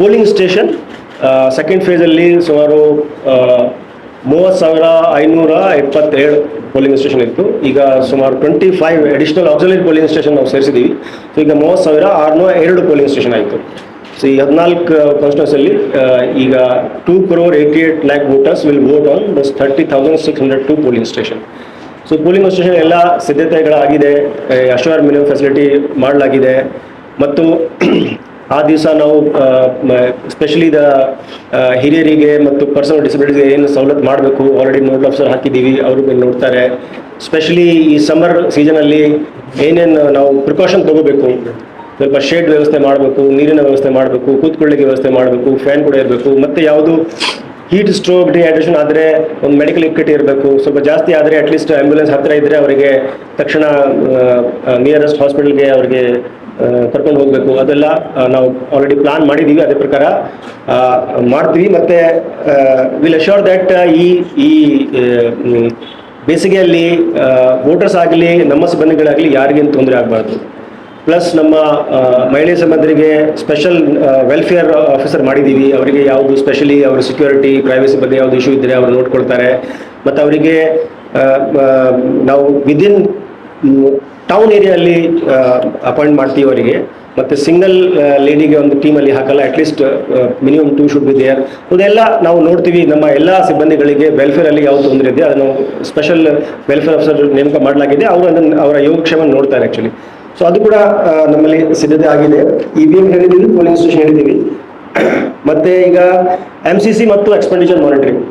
Polling station second ಫೇಸಲ್ಲಿ ಸುಮಾರು ಮೂವತ್ತು ಸಾವಿರ ಐನೂರ ಇಪ್ಪತ್ತೆರಡು ಪೋಲಿಂಗ್ ಸ್ಟೇಷನ್ ಇತ್ತು. ಈಗ ಸುಮಾರು twenty five additional auxiliary polling station ನಾವು ಸೇರಿಸಿದ್ದೀವಿ ಸೊ ಈಗ ಮೂವತ್ತು ಸಾವಿರ ಆರುನೂರ ಎರಡು ಪೋಲಿಂಗ್ ಸ್ಟೇಷನ್ ಆಯಿತು. ಸೊ ಈ ಹದಿನಾಲ್ಕು ಕಾನ್ಸ್ಟಿಟ್ಯೂನ್ಸಲ್ಲಿ ಈಗ two crore eighty eight lakh voters will vote on this thirty thousand six hundred two polling station so polling station ಎಲ್ಲ ಸಿದ್ಧತೆಗಳಾಗಿದೆ. ಅಶ್ವರ್ ಮಿನಿಮಮ್ ಫೆಸಿಲಿಟಿ ಮಾಡಲಾಗಿದೆ. ಮತ್ತು ಆ ದಿವಸ ನಾವು ಸ್ಪೆಷಲಿ ದ ಹಿರಿಯರಿಗೆ ಮತ್ತು ಪರ್ಸನಲ್ ಡಿಸಬಿಲಿಟಿಗೆ ಏನು ಸವಲತ್ತು ಮಾಡಬೇಕು ಆಲ್ರೆಡಿ ನೋಡಲ್ ಆಫೀಸರ್ ಹಾಕಿದ್ದೀವಿ, ಅವರು ಬಂದು ನೋಡ್ತಾರೆ. ಸ್ಪೆಷಲಿ ಈ ಸಮ್ಮರ್ ಸೀಸನಲ್ಲಿ ಏನೇನು ನಾವು ಪ್ರಿಕಾಷನ್ ತಗೋಬೇಕು, ಸ್ವಲ್ಪ ಶೇಡ್ ವ್ಯವಸ್ಥೆ ಮಾಡಬೇಕು, ನೀರಿನ ವ್ಯವಸ್ಥೆ ಮಾಡಬೇಕು, ಕೂತ್ಕೊಳ್ಳಿಕ್ಕೆ ವ್ಯವಸ್ಥೆ ಮಾಡಬೇಕು ಫ್ಯಾನ್ ಕೂಡ ಇರಬೇಕು, ಮತ್ತು ಯಾವುದು ಹೀಟ್ ಸ್ಟ್ರೋಕ್ ಡಿಹೈಡ್ರೇಷನ್ ಆದರೆ ಒಂದು ಮೆಡಿಕಲ್ ಇಕ್ವಿಟಿ ಇರಬೇಕು. ಸ್ವಲ್ಪ ಜಾಸ್ತಿ ಆದರೆ ಅಟ್ಲೀಸ್ಟ್ ಆ್ಯಂಬುಲೆನ್ಸ್ ಹತ್ತಿರ ಇದ್ದರೆ ಅವರಿಗೆ ತಕ್ಷಣ ನಿಯರೆಸ್ಟ್ ಹಾಸ್ಪಿಟಲ್ಗೆ ಅವರಿಗೆ ಕರ್ಕೊಂಡು ಹೋಗಬೇಕು. ಅದೆಲ್ಲ ನಾವು ಆಲ್ರೆಡಿ ಪ್ಲಾನ್ ಮಾಡಿದ್ದೀವಿ ಅದೇ ಪ್ರಕಾರ. ಮಾಡ್ತೀವಿ ಮತ್ತು ವಿಲ್ ಅಶ್ಯೂರ್ ದಟ್ ಈ ಈ ಬೇಸಿಗೆಯಲ್ಲಿ ವೋಟರ್ಸ್ ಆಗಲಿ, ನಮ್ಮ ಸಿಬ್ಬಂದಿಗಳಾಗಲಿ ಯಾರಿಗೇನು ತೊಂದರೆ ಆಗಬಾರ್ದು. ಪ್ಲಸ್ ನಮ್ಮ ಮಹಿಳೆ ಸಂಬಂಧರಿಗೆ ಸ್ಪೆಷಲ್ ವೆಲ್ಫೇರ್ ಆಫೀಸರ್ ಮಾಡಿದ್ದೀವಿ ಅವರಿಗೆ ಯಾವುದು ಸ್ಪೆಷಲಿ ಅವರ ಸೆಕ್ಯೂರಿಟಿ ಪ್ರೈವಸಿ ಬಗ್ಗೆ ಯಾವುದು ಇಶ್ಯೂ ಇದ್ದರೆ ಅವರು ನೋಡ್ಕೊಳ್ತಾರೆ. ಮತ್ತು ಅವರಿಗೆ ನಾವು ವಿದಿನ್ ಟೌನ್ ಏರಿಯಲ್ಲಿ ಅಪಾಯಿಂಟ್ ಮಾಡ್ತೀವಿ ಅವರಿಗೆ ಮತ್ತು ಸಿಂಗಲ್ ಲೇಡಿಗೆ ಒಂದು ಟೀಮಲ್ಲಿ ಹಾಕಲ್ಲ at least minimum two should be there ಅದೆಲ್ಲ ನಾವು ನೋಡ್ತೀವಿ. ನಮ್ಮ ಎಲ್ಲ ಸಿಬ್ಬಂದಿಗಳಿಗೆ ವೆಲ್ಫೇರಲ್ಲಿ ಯಾವ ತೊಂದರೆ ಇದೆ, ಅದನ್ನು ಸ್ಪೆಷಲ್ ವೆಲ್ಫೇರ್ ಆಫೀಸರ್ ನೇಮಕ ಮಾಡಲಾಗಿದೆ. ಅವರು ಅದನ್ನು ಅವರ ಯೋಗಕ್ಷೇಮ ನೋಡ್ತಾರೆ ಆ್ಯಕ್ಚುಲಿ ಸೊ ಅದು ಕೂಡ ನಮ್ಮಲ್ಲಿ ಸಿದ್ಧತೆ ಆಗಿದೆ. ಇ ವಿ ಎಂ ಹೇಳಿದ್ದೀವಿ ಪೊಲೀಸ್ ಸ್ಟೇಷನ್ ಹೇಳಿದ್ದೀವಿ. ಮತ್ತು ಈಗ ಎಂ ಸಿ ಸಿ ಮತ್ತು ಎಕ್ಸ್ಪೆಂಡಿಚರ್ ಮಾನಿಟರಿಂಗ್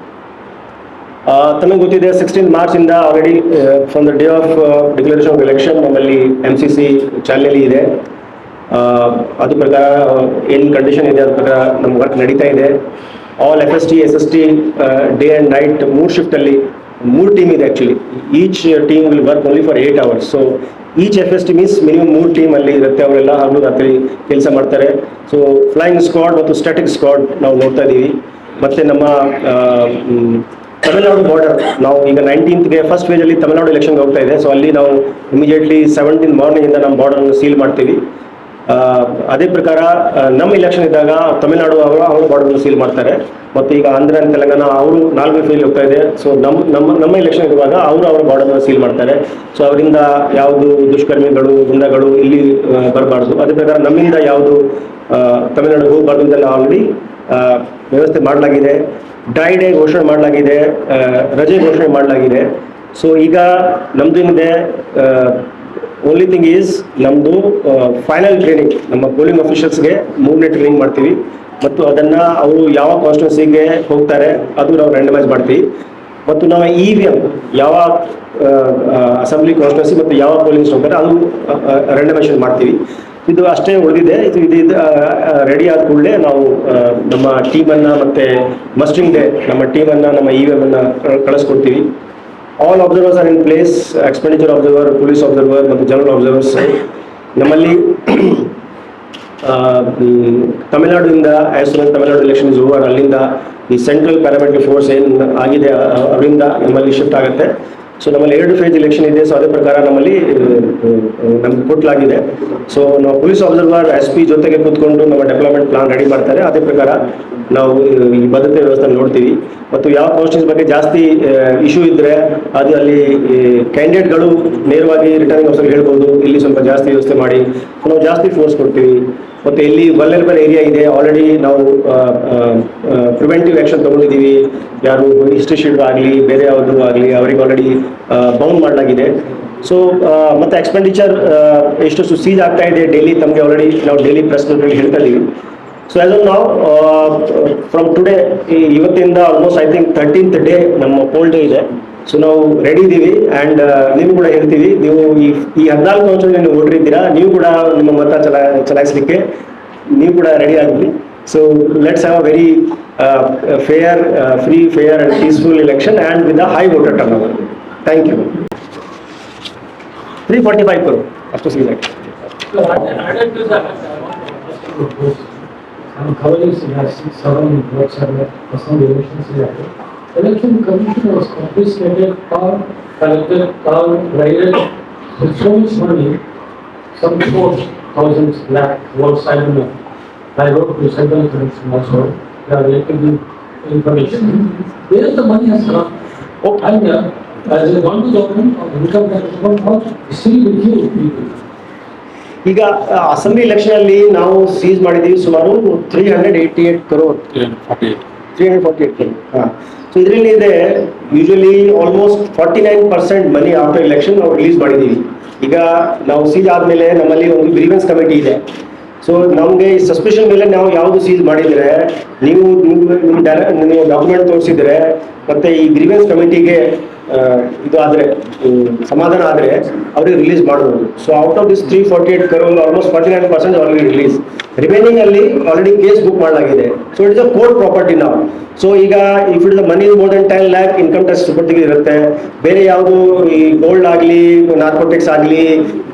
ತಮಗೆ ಗೊತ್ತಿದೆ ಸಿಕ್ಸ್ಟೀನ್ ಮಾರ್ಚ್ ಇಂದ already from the day of declaration of election ನಮ್ಮಲ್ಲಿ ಎಂ ಸಿ ಸಿ ಚಾಲನೆಯಲ್ಲಿ ಇದೆ. ಅದು ಪ್ರಕಾರ ಏನು ಕಂಡೀಷನ್ ಇದೆ ಅದ್ರ ಪ್ರಕಾರ ನಮ್ಮ ವರ್ಕ್ ನಡೀತಾ ಇದೆ. All F S T S S T day and night ಮೂರು ಶಿಫ್ಟಲ್ಲಿ ಮೂರು ಟೀಮ್ ಇದೆ actually each team will work only for eight hours so each F S T means minimum ಮೂರು ಟೀಮ್ ಅಲ್ಲಿ ಇರುತ್ತೆ ಅವರೆಲ್ಲ ಹಗಲು ರಾತ್ರಿ ಕೆಲಸ ಮಾಡ್ತಾರೆ. ಸೊ ಫ್ಲೈಯಿಂಗ್ ಸ್ಕ್ವಾಡ್ ಮತ್ತು ಸ್ಟ್ಯಾಟಿಕ್ ಸ್ಕ್ವಾಡ್ ನಾವು ನೋಡ್ತಾ ಇದ್ದೀವಿ. ಮತ್ತೆ ನಮ್ಮ ತಮಿಳುನಾಡು ಬಾರ್ಡರ್ ನಾವು ಈಗ ನೈನ್ಟೀನ್ತ್ಗೆ ಫಸ್ಟ್ ಫೇಜಲ್ಲಿ ತಮಿಳುನಾಡು ಎಲೆಕ್ಷನ್ಗೆ ಹೋಗ್ತಾ ಇದೆ. ಸೊ ಅಲ್ಲಿ ನಾವು ಇಮಿಡಿಯೇಟ್ಲಿ ಸೆವೆಂಟೀನ್ ಮಾರ್ನಿಂಗ್ ನಮ್ಮ ಬಾರ್ಡರ್ ಸೀಲ್ ಮಾಡ್ತೀವಿ. ಅದೇ ಪ್ರಕಾರ ನಮ್ಮ ಇಲೆಕ್ಷನ್ ಇದ್ದಾಗ ತಮಿಳುನಾಡು ಅವರು ಅವರು ಬಾರ್ಡರ್ನ ಸೀಲ್ ಮಾಡ್ತಾರೆ. ಮತ್ತು ಈಗ ಆಂಧ್ರ and ತೆಲಂಗಾಣ ಅವರು ನಾಲ್ಕು ಫೇಲ್ ಹೋಗ್ತಾ ಇದೆ. ಸೊ ನಮ್ಮ ನಮ್ಮ ನಮ್ಮ ಇಲೆಕ್ಷನ್ ಇರುವಾಗ ಅವರು ಅವರ ಬಾರ್ಡರ್ನ ಸೀಲ್ ಮಾಡ್ತಾರೆ. ಸೊ ಅವರಿಂದ ಯಾವುದು ದುಷ್ಕರ್ಮಿಗಳು, ಗುಂಡಗಳು ಇಲ್ಲಿ ಬರಬಾರ್ದು. ಅದೇ ಪ್ರಕಾರ ನಮ್ಮಿಂದ ಯಾವುದು ತಮಿಳುನಾಡು ಹೋಗಬಾರ್ದು ಅಂತೆಲ್ಲ ಆಲ್ರೆಡಿ ವ್ಯವಸ್ಥೆ ಮಾಡಲಾಗಿದೆ. ಡ್ರೈ ಡೇ ಘೋಷಣೆ ಮಾಡಲಾಗಿದೆ ರಜೆ ಘೋಷಣೆ ಮಾಡಲಾಗಿದೆ. ಸೊ ಈಗ ನಮ್ದು ಏನಿದೆ ಓನ್ಲಿ ಥಿಂಗ್ ಈಸ್ ನಮ್ಮದು ಫೈನಲ್ ಟ್ರೈನಿಂಗ್ ನಮ್ಮ ಪೋಲಿಂಗ್ ಅಫಿಷಿಯಲ್ಸ್ಗೆ ಮೂರನೇ ಟ್ರೈನಿಂಗ್ ಮಾಡ್ತೀವಿ. ಮತ್ತು ಅದನ್ನು ಅವರು ಯಾವ ಕಾನ್ಸ್ಟಿಟ್ಯೂನ್ಸಿಗೆ ಹೋಗ್ತಾರೆ, ಅದು ನಾವು ರ್ಯಾಂಡಮೈಸ್ ಮಾಡ್ತೀವಿ. ಮತ್ತು ನಾವು ಇ ವಿ ಎಂ ಯಾವ ಅಸೆಂಬ್ಲಿ ಕಾನ್ಸ್ಟಿಟ್ಯೂನ್ಸಿ ಮತ್ತು ಯಾವ ಪೋಲಿಂಗ್ ಹೋಗ್ತಾರೆ, ಅದು ರ್ಯಾಂಡಮೈಸೇಷನ್ ಮಾಡ್ತೀವಿ. ಇದು ಅಷ್ಟೇ ಉಳಿದಿದೆ ಇದು ಇದು ರೆಡಿ ಆದ ಕೂಡಲೇ ನಾವು ನಮ್ಮ ಟೀಮನ್ನು ಮತ್ತು ಮಸ್ಟಿಂಗ್ ಡೇ ನಮ್ಮ ಟೀಮನ್ನು ನಮ್ಮ ಇ ವಿ ಎಮನ್ನು ಕಳಿಸ್ಕೊಡ್ತೀವಿ. All observers are in place expenditure observer police observer ಮತ್ತು ಜನರಲ್ ಅಬ್ಸರ್ವರ್ಸ್ ನಮ್ಮಲ್ಲಿ ತಮಿಳ್ನಾಡಿಂದ as Tamil Nadu election is over ಅಲ್ಲಿಂದ ಈ ಸೆಂಟ್ರಲ್ ಪ್ಯಾರಾಮೆಟ್ರಿ ಫೋರ್ಸ್ ಏನು ಆಗಿದೆ ಅವರಿಂದ ನಮ್ಮಲ್ಲಿ ಶಿಫ್ಟ್ ಆಗುತ್ತೆ. ಸೊ ನಮ್ಮಲ್ಲಿ ಎರಡು ಫೇಜ್ ಎಲೆಕ್ಷನ್ ಇದೆ. ಸೊ ಅದೇ ಪ್ರಕಾರ ನಮ್ಮಲ್ಲಿ ನಮ್ಗೆ ಕೊಟ್ಟಲಾಗಿದೆ ಸೊ ನಾವು ಪೊಲೀಸ್ ಅಬ್ಸರ್ವರ್ ಎಸ್ ಪಿ ಜೊತೆಗೆ ಕೂತ್ಕೊಂಡು ನಮ್ಮ ಡೆವಲಪ್ಮೆಂಟ್ ಪ್ಲಾನ್ ರೆಡಿ ಮಾಡ್ತಾರೆ. ಅದೇ ಪ್ರಕಾರ ನಾವು ಈ ಭದ್ರತೆ ವ್ಯವಸ್ಥೆ ನೋಡ್ತೀವಿ. ಮತ್ತು ಯಾವ ಕಾನ್ಸ್ಟಿಟ್ಯೂನ್ಸ್ ಬಗ್ಗೆ ಜಾಸ್ತಿ ಇಶ್ಯೂ ಇದ್ದರೆ ಅದು ಅಲ್ಲಿ ಕ್ಯಾಂಡಿಡೇಟ್ಗಳು ನೇರವಾಗಿ ರಿಟರ್ನಿಂಗ್ ಆಫೀಸರ್ ಹೇಳ್ಬೋದು. ಇಲ್ಲಿ ಸ್ವಲ್ಪ ಜಾಸ್ತಿ ವ್ಯವಸ್ಥೆ ಮಾಡಿ. ನಾವು ಜಾಸ್ತಿ ಫೋರ್ಸ್ ಕೊಡ್ತೀವಿ. ಮತ್ತು ಇಲ್ಲಿ ವಲ್ನರಬಲ್ ಏರಿಯಾ ಇದೆ. ಆಲ್ರೆಡಿ ನಾವು ಪ್ರಿವೆಂಟಿವ್ ಆ್ಯಕ್ಷನ್ ತಗೊಂಡಿದ್ದೀವಿ. ಯಾರು ಹಿಸ್ಟ್ರಿ ಶೀಟ್ ಆಗಲಿ, ಬೇರೆ ಯಾವುದು ಆಗಲಿ, ಅವರಿಗೆ ಆಲ್ರೆಡಿ ಬೌಂಡ್ ಮಾಡಲಾಗಿದೆ. ಸೊ ಮತ್ತು ಎಕ್ಸ್ಪೆಂಡಿಚರ್ ಎಷ್ಟು ಸೀಜ್ ಆಗ್ತಾ ಇದೆ ಡೈಲಿ ತಮಗೆ ಆಲ್ರೆಡಿ ನಾವು ಡೈಲಿ ಪ್ರೆಸ್ ಹೇಳ್ತಾ ಇದ್ದೀವಿ ಸೊ ಆಸ್ ಆಫ್ ನಾವು ಫ್ರಮ್ ಟುಡೇ ಇವತ್ತಿಂದ almost I think thirteenth day ನಮ್ಮ ಪೋಲ್ ಡೇ ಇದೆ. ಸೊ ನಾವು ರೆಡಿ ಇದ್ದೀವಿ ಆ್ಯಂಡ್ ನೀವು ಕೂಡ ಹೇಳ್ತೀವಿ. ನೀವು ಈ ಈ ಹದಿನಾಲ್ಕು ವರ್ಷ ನೀವು ಓಟ್ರಿದ್ದೀರಾ ನೀವು ಕೂಡ ನಿಮ್ಮ ಮತ ಚಲಾ ಚಲಾಯಿಸಲಿಕ್ಕೆ ನೀವು ಕೂಡ ರೆಡಿ ಆಗಲಿ so let's have a very fair free fair and peaceful election and with a high voter turn over thank you three forty five ಕರು ಅಷ್ಟು ಸಿಗಿದೆ I'm covering suggestions, seven works are left, personal elections is. Election commission was confiscated or collected or raided with so much money, some four thousand lakh votes, I don't know. I wrote to Central Commission also, they are able to give information. Where the money has come? And uh, as a one to government, or income tax, department, still with you people. ಈಗ assembly election ಅಲ್ಲಿ ನಾವು seize ಮಾಡಿದೀವಿ ಸುಮಾರು three hundred eighty eight crore three hundred forty eight ಹಾಂ so ಇದರಲ್ಲಿ ಇದೆ usually almost forty nine percent money after election ನಾವು release ಮಾಡಿದ್ದೀವಿ. ಈಗ ನಾವು ಸೀಜ್ ಆದಮೇಲೆ ನಮ್ಮಲ್ಲಿ ಒಂದು ಗ್ರೀವೆನ್ಸ್ ಕಮಿಟಿ ಇದೆ. ಸೊ ನಮಗೆ ಈ ಸಸ್ಪೆಷನ್ ಮೇಲೆ ನಾವು ಯಾವುದು ಸೀಜ್ ಮಾಡಿದರೆ, ನೀವು ನಿಮ್ಮ ಡಾಕ್ಯುಮೆಂಟ್ ತೋರಿಸಿದರೆ, ಮತ್ತೆ ಈ ಗ್ರೀವೆನ್ಸ್ ಕಮಿಟಿಗೆ ಇದು ಆದರೆ ಸಮಾಧಾನ ಆದರೆ ಅವ್ರಿಗೆ ರಿಲೀಸ್ ಮಾಡಬಹುದು so out of this three forty eight crore almost forty nine percent already release remaining ಅಲ್ಲಿ ಆಲ್ರೆಡಿ ಕೇಸ್ ಬುಕ್ ಮಾಡಲಾಗಿದೆ. So it's a court property ನಾವು ಸೊ ಈಗ if it money more than ten lakh income tax ಸುಪರ್ತಿಗೆ ಇರುತ್ತೆ. ಬೇರೆ ಯಾವುದು ಈ gold ಆಗಲಿ narcotics ಆಗಲಿ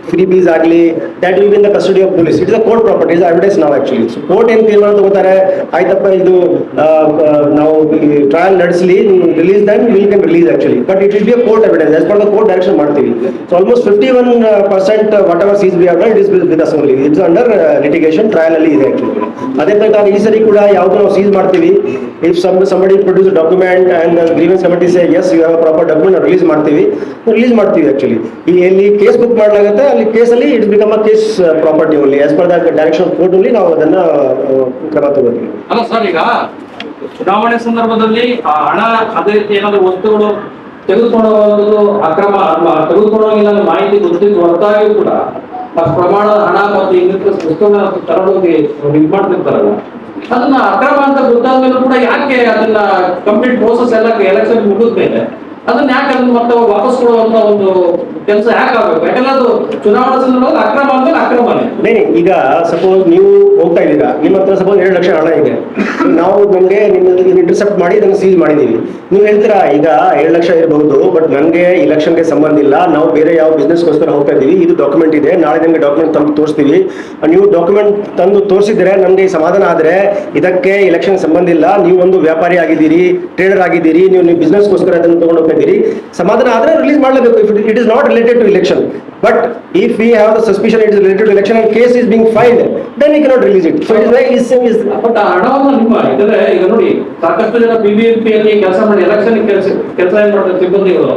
ಫ್ರೀ ಬೀಸ್ ಆಗಲಿ that will be in the custody of police it is a court property is evidence ನಾವು ಆಕ್ಚುಲಿ ಸೊ ಕೋರ್ಟ್ ಏನು ತೀರ್ಮಾನ ತಗೋತಾರೆ ಆಯ್ತಪ್ಪ, ಇದು ನಾವು ಟ್ರಯಲ್ ನಡೆಸಲಿ release then will can release actually but it will be court evidence as per the court direction ಮಾಡ್ತೀವಿ. So almost fifty one percent whatever seize be are it is with us only it's under litigation trial ಅಲ್ಲಿ ಇದೆ actually ಅದೇ ಪ್ರಕಾರ ಈ ಸರಿ ಕೂಡ ಯಾವ್ದು ನಾವು ಸೀಸ್ ಮಾಡ್ತೀವಿ if some somebody produce document and grievance committee say yes you have proper document release ಮಾಡ್ತೀವಿ. ರಿಲೀಸ್ ಮಾಡ್ತೀವಿ ಆಕ್ಚುಲಿ ಈ ಎಲ್ಲಿ ಕೇಸ್ ಬುಕ್ ಮಾಡಲಾಗುತ್ತೆ ಅಲ್ಲಿ ಕೇಸಲ್ಲಿ it's become a case property only as per the direction of court only ನಾವು ಅದನ್ನ ಆ, ಕ್ರಮ ತಗೋತೀವಿ. ಅಲ್ಲ ಸರ್ ಈಗ ಚುನಾವಣೆ ಸಂದರ್ಭದಲ್ಲಿ ಹಣ ಅದೇ ರೀತಿ ಏನಾದರೂ ವಸ್ತುಗಳು ತೆಗೆದುಕೊಂಡು ಹೋಗೋದು ಅಕ್ರಮ ಹೋಗಿಲ್ಲ ಮಾಹಿತಿ ಗೊತ್ತಿದ್ದು ಹೊರತಾಗಿಯೂ ಕೂಡ ಆ ಪ್ರಮಾಣದ ಹಣ ಮತ್ತು ಇನ್ನಿತರ ವಸ್ತುಗಳನ್ನ ತರಡೋಗಿ ಇದು ಮಾಡ್ತಿರ್ತಾರಲ್ಲ. ಅದನ್ನ ಅಕ್ರಮ ಅಂತ ಗೊತ್ತಾದ್ಮೇಲೂ ಕೂಡ ಯಾಕೆ ಅದನ್ನ ಕಂಪ್ಲೀಟ್ ಪ್ರೋಸೆಸ್ ಎಲ್ಲ ಎಲೆಕ್ಷನ್ ಮುಗಿದ್ಮೇಲೆ ಅದನ್ನ ಯಾಕೆ ಅದನ್ನ ಮತ್ತೆ ವಾಪಸ್ ಕೊಡುವಂತ ಒಂದು ಕೆಲಸ ಯಾಕೆ ಆಗಬೇಕು? ಯಾಕಂದ್ರೆ ಅದು ಚುನಾವಣಾ ಸಂದರ್ಭದಲ್ಲಿ ಅಕ್ರಮ ಅಂದ್ರೆ ಅಕ್ರಮನೇ. ನೇನೆ ಈಗ ಸಪೋಸ್ ನೀವು ಹೋಗ್ತಾ ಇದ್ದೀರಾ, ನಿಮ್ಮ ಹತ್ರ ಸಪೋಸ್ ಎರಡು ಲಕ್ಷ ಹಣ ಇದೆ. ನಾವು ನಮಗೆ ನಿಮ್ಮ ಇಂಟರ್ಸೆಪ್ಟ್ ಮಾಡಿ ಇದನ್ನು ಸೀಲ್ ಮಾಡಿದೀವಿ ನೀವು ಹೇಳ್ತೀರಾ, ಈಗ ಎರಡು ಲಕ್ಷ ಇರಬಹುದು ಬಟ್ ನನಗೆ ಇಲೆಕ್ಷನ್ಗೆ ಸಂಬಂಧ ಇಲ್ಲ, ನಾವು ಬೇರೆ ಯಾವ ಬಿಸ್ನೆಸ್ಗೋಸ್ಕರ ಹೋಗ್ತಾ ಇದ್ದೀವಿ, ಇದು ಡಾಕ್ಯುಮೆಂಟ್ ಇದೆ, ನಾಳೆ ನಿಮಗೆ ಡಾಕ್ಯುಮೆಂಟ್ ತಂದು ತೋರಿಸ್ತೀವಿ. ನೀವು ಡಾಕ್ಯುಮೆಂಟ್ ತಂದು ತೋರಿಸಿದ್ರೆ ನಮಗೆ ಸಮಾಧಾನ ಆದ್ರೆ ಇದಕ್ಕೆ ಇಲೆಕ್ಷನ್ ಸಂಬಂಧ ಇಲ್ಲ ನೀವು ಒಂದು ವ್ಯಾಪಾರಿ ಆಗಿದ್ದೀರಿ ಟ್ರೇಡರ್ ಆಗಿದ್ದೀರಿ, ನೀವು ನೀವು ಬಿಸ್ನೆಸ್ಗೋಸ್ಕರ ಅದನ್ನು ತಗೊಂಡು ಹೋಗ್ತಾ ಇದ್ದೀರಿ ಸಮಾಧಾನ ಆದರೆ ರಿಲೀಸ್ ಮಾಡಲೇಬೇಕು. If it is not related to election but if we have the suspicion it is related to election and case is being filed then you cannot release it so it is is but ಆ ಹಣವನ್ನು ನಿಮ್ಮ ಯಾಕಂದ್ರೆ ಈಗ ನೋಡಿ ಸಾಕಷ್ಟು ಜನ BBMP ಅಲ್ಲಿ ಕೆಲಸ ಮಾಡಿ ಎಲೆಕ್ಷನ್ ಕೆಲಸ ಕೆಲಸ ಏನ್ ಮಾಡ್ತಾರೆ ಸಿಬ್ಬಂದಿಗಳು?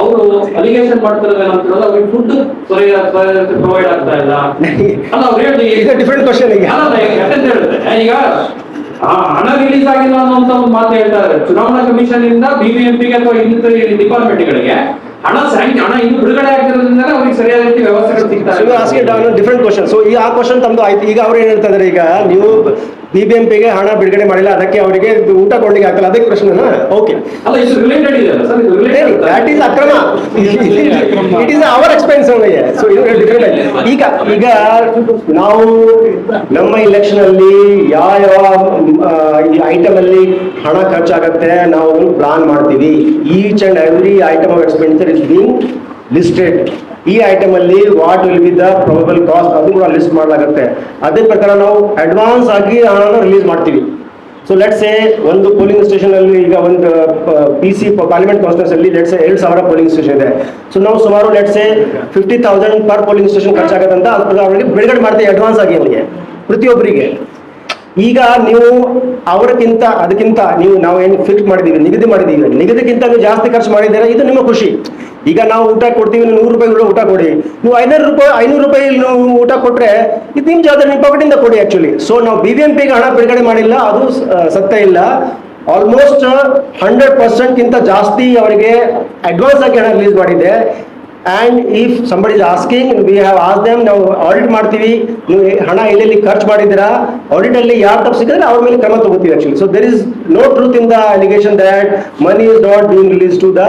ಅವರು ಅಲಿಗೇಷನ್ ಮಾಡ್ತಾರೆ ಏನಂತಾರಲ್ಲ ಅವ್ರಿಗೆ ಫುಡ್ ಪ್ರೊವೈಡ್ ಆಗ್ತಾ ಇಲ್ಲ. ಅಲ್ಲ ಅವ್ರು ಹೇಳಿ ಡಿಫ್ರೆಂಟ್ ಕ್ವಶನ್ ಈಗ. ಯಾಕಂತ ಹೇಳಿದ್ರೆ ಈಗ ಆ ಹಣ ರಿಲೀಸ್ ಆಗಿಲ್ಲ ಅನ್ನುವಂತ ಒಂದು ಮಾತು ಹೇಳ್ತಾರೆ. ಚುನಾವಣಾ ಕಮಿಷನ್ ಇಂದ ಬಿಬಿಎಂಪಿಗೆ ಅಥವಾ ಇನ್ನಿತರ ಡಿಪಾರ್ಟ್ಮೆಂಟ್ ಗಳಿಗೆ ಹಣ ಸ್ಯಾಂಕ್ ಹಣ ಇನ್ನು ಬಿಡುಗಡೆ ಆಗಿರೋದ್ರಿಂದ ಅವ್ರಿಗೆ ಸರಿಯಾದ ರೀತಿ ವ್ಯವಸ್ಥೆಗಳು ಸಿಗ್ತಾರೆ ಡಿಫ್ರೆಂಟ್ ಕ್ವಶನ್ ಸೊ ಈ ಆ ಕ್ವಶನ್ ತಮ್ಮದು ಆಯ್ತು. ಈಗ ಅವ್ರು ಏನ್ ಹೇಳ್ತಾ ಇದಾರೆ? ಈಗ ನೀವು ಬಿ ಬಿ ಎಂ ಪಿಗೆ ಹಣ ಬಿಡುಗಡೆ ಮಾಡಿಲ್ಲ ಅದಕ್ಕೆ ಅವರಿಗೆ ಊಟ ಕೊಡ್ಲಿಕ್ಕೆ ಆಗಲ್ಲ ಅದಕ್ಕೆ ಪ್ರಶ್ನೆನಾ ಓಕೆ ದಟ್ ಈಸ್ ಅಕ್ರಮ. It is our expense so ಈಗ ಈಗ ನಾವು ನಮ್ಮ ಇಲೆಕ್ಷನ್ ಅಲ್ಲಿ ಯಾವ ಯಾವ ಐಟಮ್ ಅಲ್ಲಿ ಹಣ ಖರ್ಚಾಗತ್ತೆ ನಾವು ಪ್ಲಾನ್ ಮಾಡ್ತೀವಿ. Each and every item of expenditure is being listed ಈ ಐಟಮ್ ಅಲ್ಲಿ what will be the probable cost ಅದು ಕೂಡ ಲಿಸ್ಟ್ ಮಾಡಲಾಗುತ್ತೆ. ಅದೇ ಪ್ರಕಾರ ನಾವು ಅಡ್ವಾನ್ಸ್ ಆಗಿ ಹಣನ ರಿಲೀಸ್ ಮಾಡ್ತೀವಿ. ಸೊ ಲೆಟ್ಸ್ ಎ ಒಂದು ಪೋಲಿಂಗ್ ಸ್ಟೇಷನ್ ಅಲ್ಲಿ ಈಗ ಒಂದು ಪಿ ಸಿ ಪಾರ್ಲಿಮೆಂಟ್ ಕಾನ್ಸ್ಟೆನ್ಸ್ ಅಲ್ಲಿ ಲೆಟ್ಸ್ ಎರಡು ಸಾವಿರ ಪೋಲಿಂಗ್ ಸ್ಟೇಷನ್ ಇದೆ. ಸೊ ನಾವು ಸುಮಾರು let's a fifty thousand per polling station ಖರ್ಚಾಗತ್ತಂತ ಅದ್ರ ಅವರಿಗೆ ಬಿಡುಗಡೆ ಮಾಡ್ತೀವಿ ಅಡ್ವಾನ್ಸ್ ಆಗಿ ಅವರಿಗೆ, ಪ್ರತಿಯೊಬ್ಬರಿಗೆ. ಈಗ ನೀವು ಅವರಕ್ಕಿಂತ, ಅದಕ್ಕಿಂತ ನೀವು ನಾವು ಏನು ಫಿಕ್ಸ್ ಮಾಡಿದ್ದೀವಿ ನಿಗದಿ ಮಾಡಿದ್ದೀವಿ ನಿಗದಿಗಿಂತ ಜಾಸ್ತಿ ಖರ್ಚು ಮಾಡಿದ್ದೀರಾ, ಇದು ನಿಮ್ಮ ಖುಷಿ. ಈಗ ನಾವು ಊಟ ಕೊಡ್ತೀವಿ, ನೂರು ರೂಪಾಯಿ ಊಟ ಕೊಡಿ. ನೀವು ಐನೂರು ರೂಪಾಯಿ ಐನೂರು ರೂಪಾಯಿ ನೀವು ಊಟ ಕೊಟ್ಟರೆ ಇದು ನಿಮ್ಮ ಜವಾಬ್ದಾರಿ, ನಿಮ್ಮ ಪಾಕೆಟಿಂದ ಕೊಡಿ ಆ್ಯಕ್ಚುಲಿ ಸೊ ನಾವು ಬಿ ಬಿ ಎಂ ಪಿಗೆ ಹಣ ಬಿಡುಗಡೆ ಮಾಡಿಲ್ಲ, ಅದು ಸತ್ಯ ಇಲ್ಲ. ಆಲ್ಮೋಸ್ಟ್ ಹಂಡ್ರೆಡ್ ಪರ್ಸೆಂಟ್ಗಿಂತ ಜಾಸ್ತಿ ಅವರಿಗೆ ಅಡ್ವಾನ್ಸ್ ಆಗಿ ಹಣ ರಿಲೀಸ್ ಮಾಡಿದೆ. And if somebody is asking we have as them ನಾವು ಆಡಿಟ್ ಮಾಡ್ತೀವಿ ನೀವು ಹಣ ಎಲ್ಲೆಲ್ಲಿ ಖರ್ಚು ಮಾಡಿದ್ದೀರಾ? ಆಡಿಟಲ್ಲಿ ಯಾರು ತಪ್ಪು ಸಿಕ್ಕಿದ್ರೆ ಅವ್ರ ಮೇಲೆ ಕ್ರಮ ತಗೋತೀವಿ actually so there is no truth in the allegation that money is not being release to the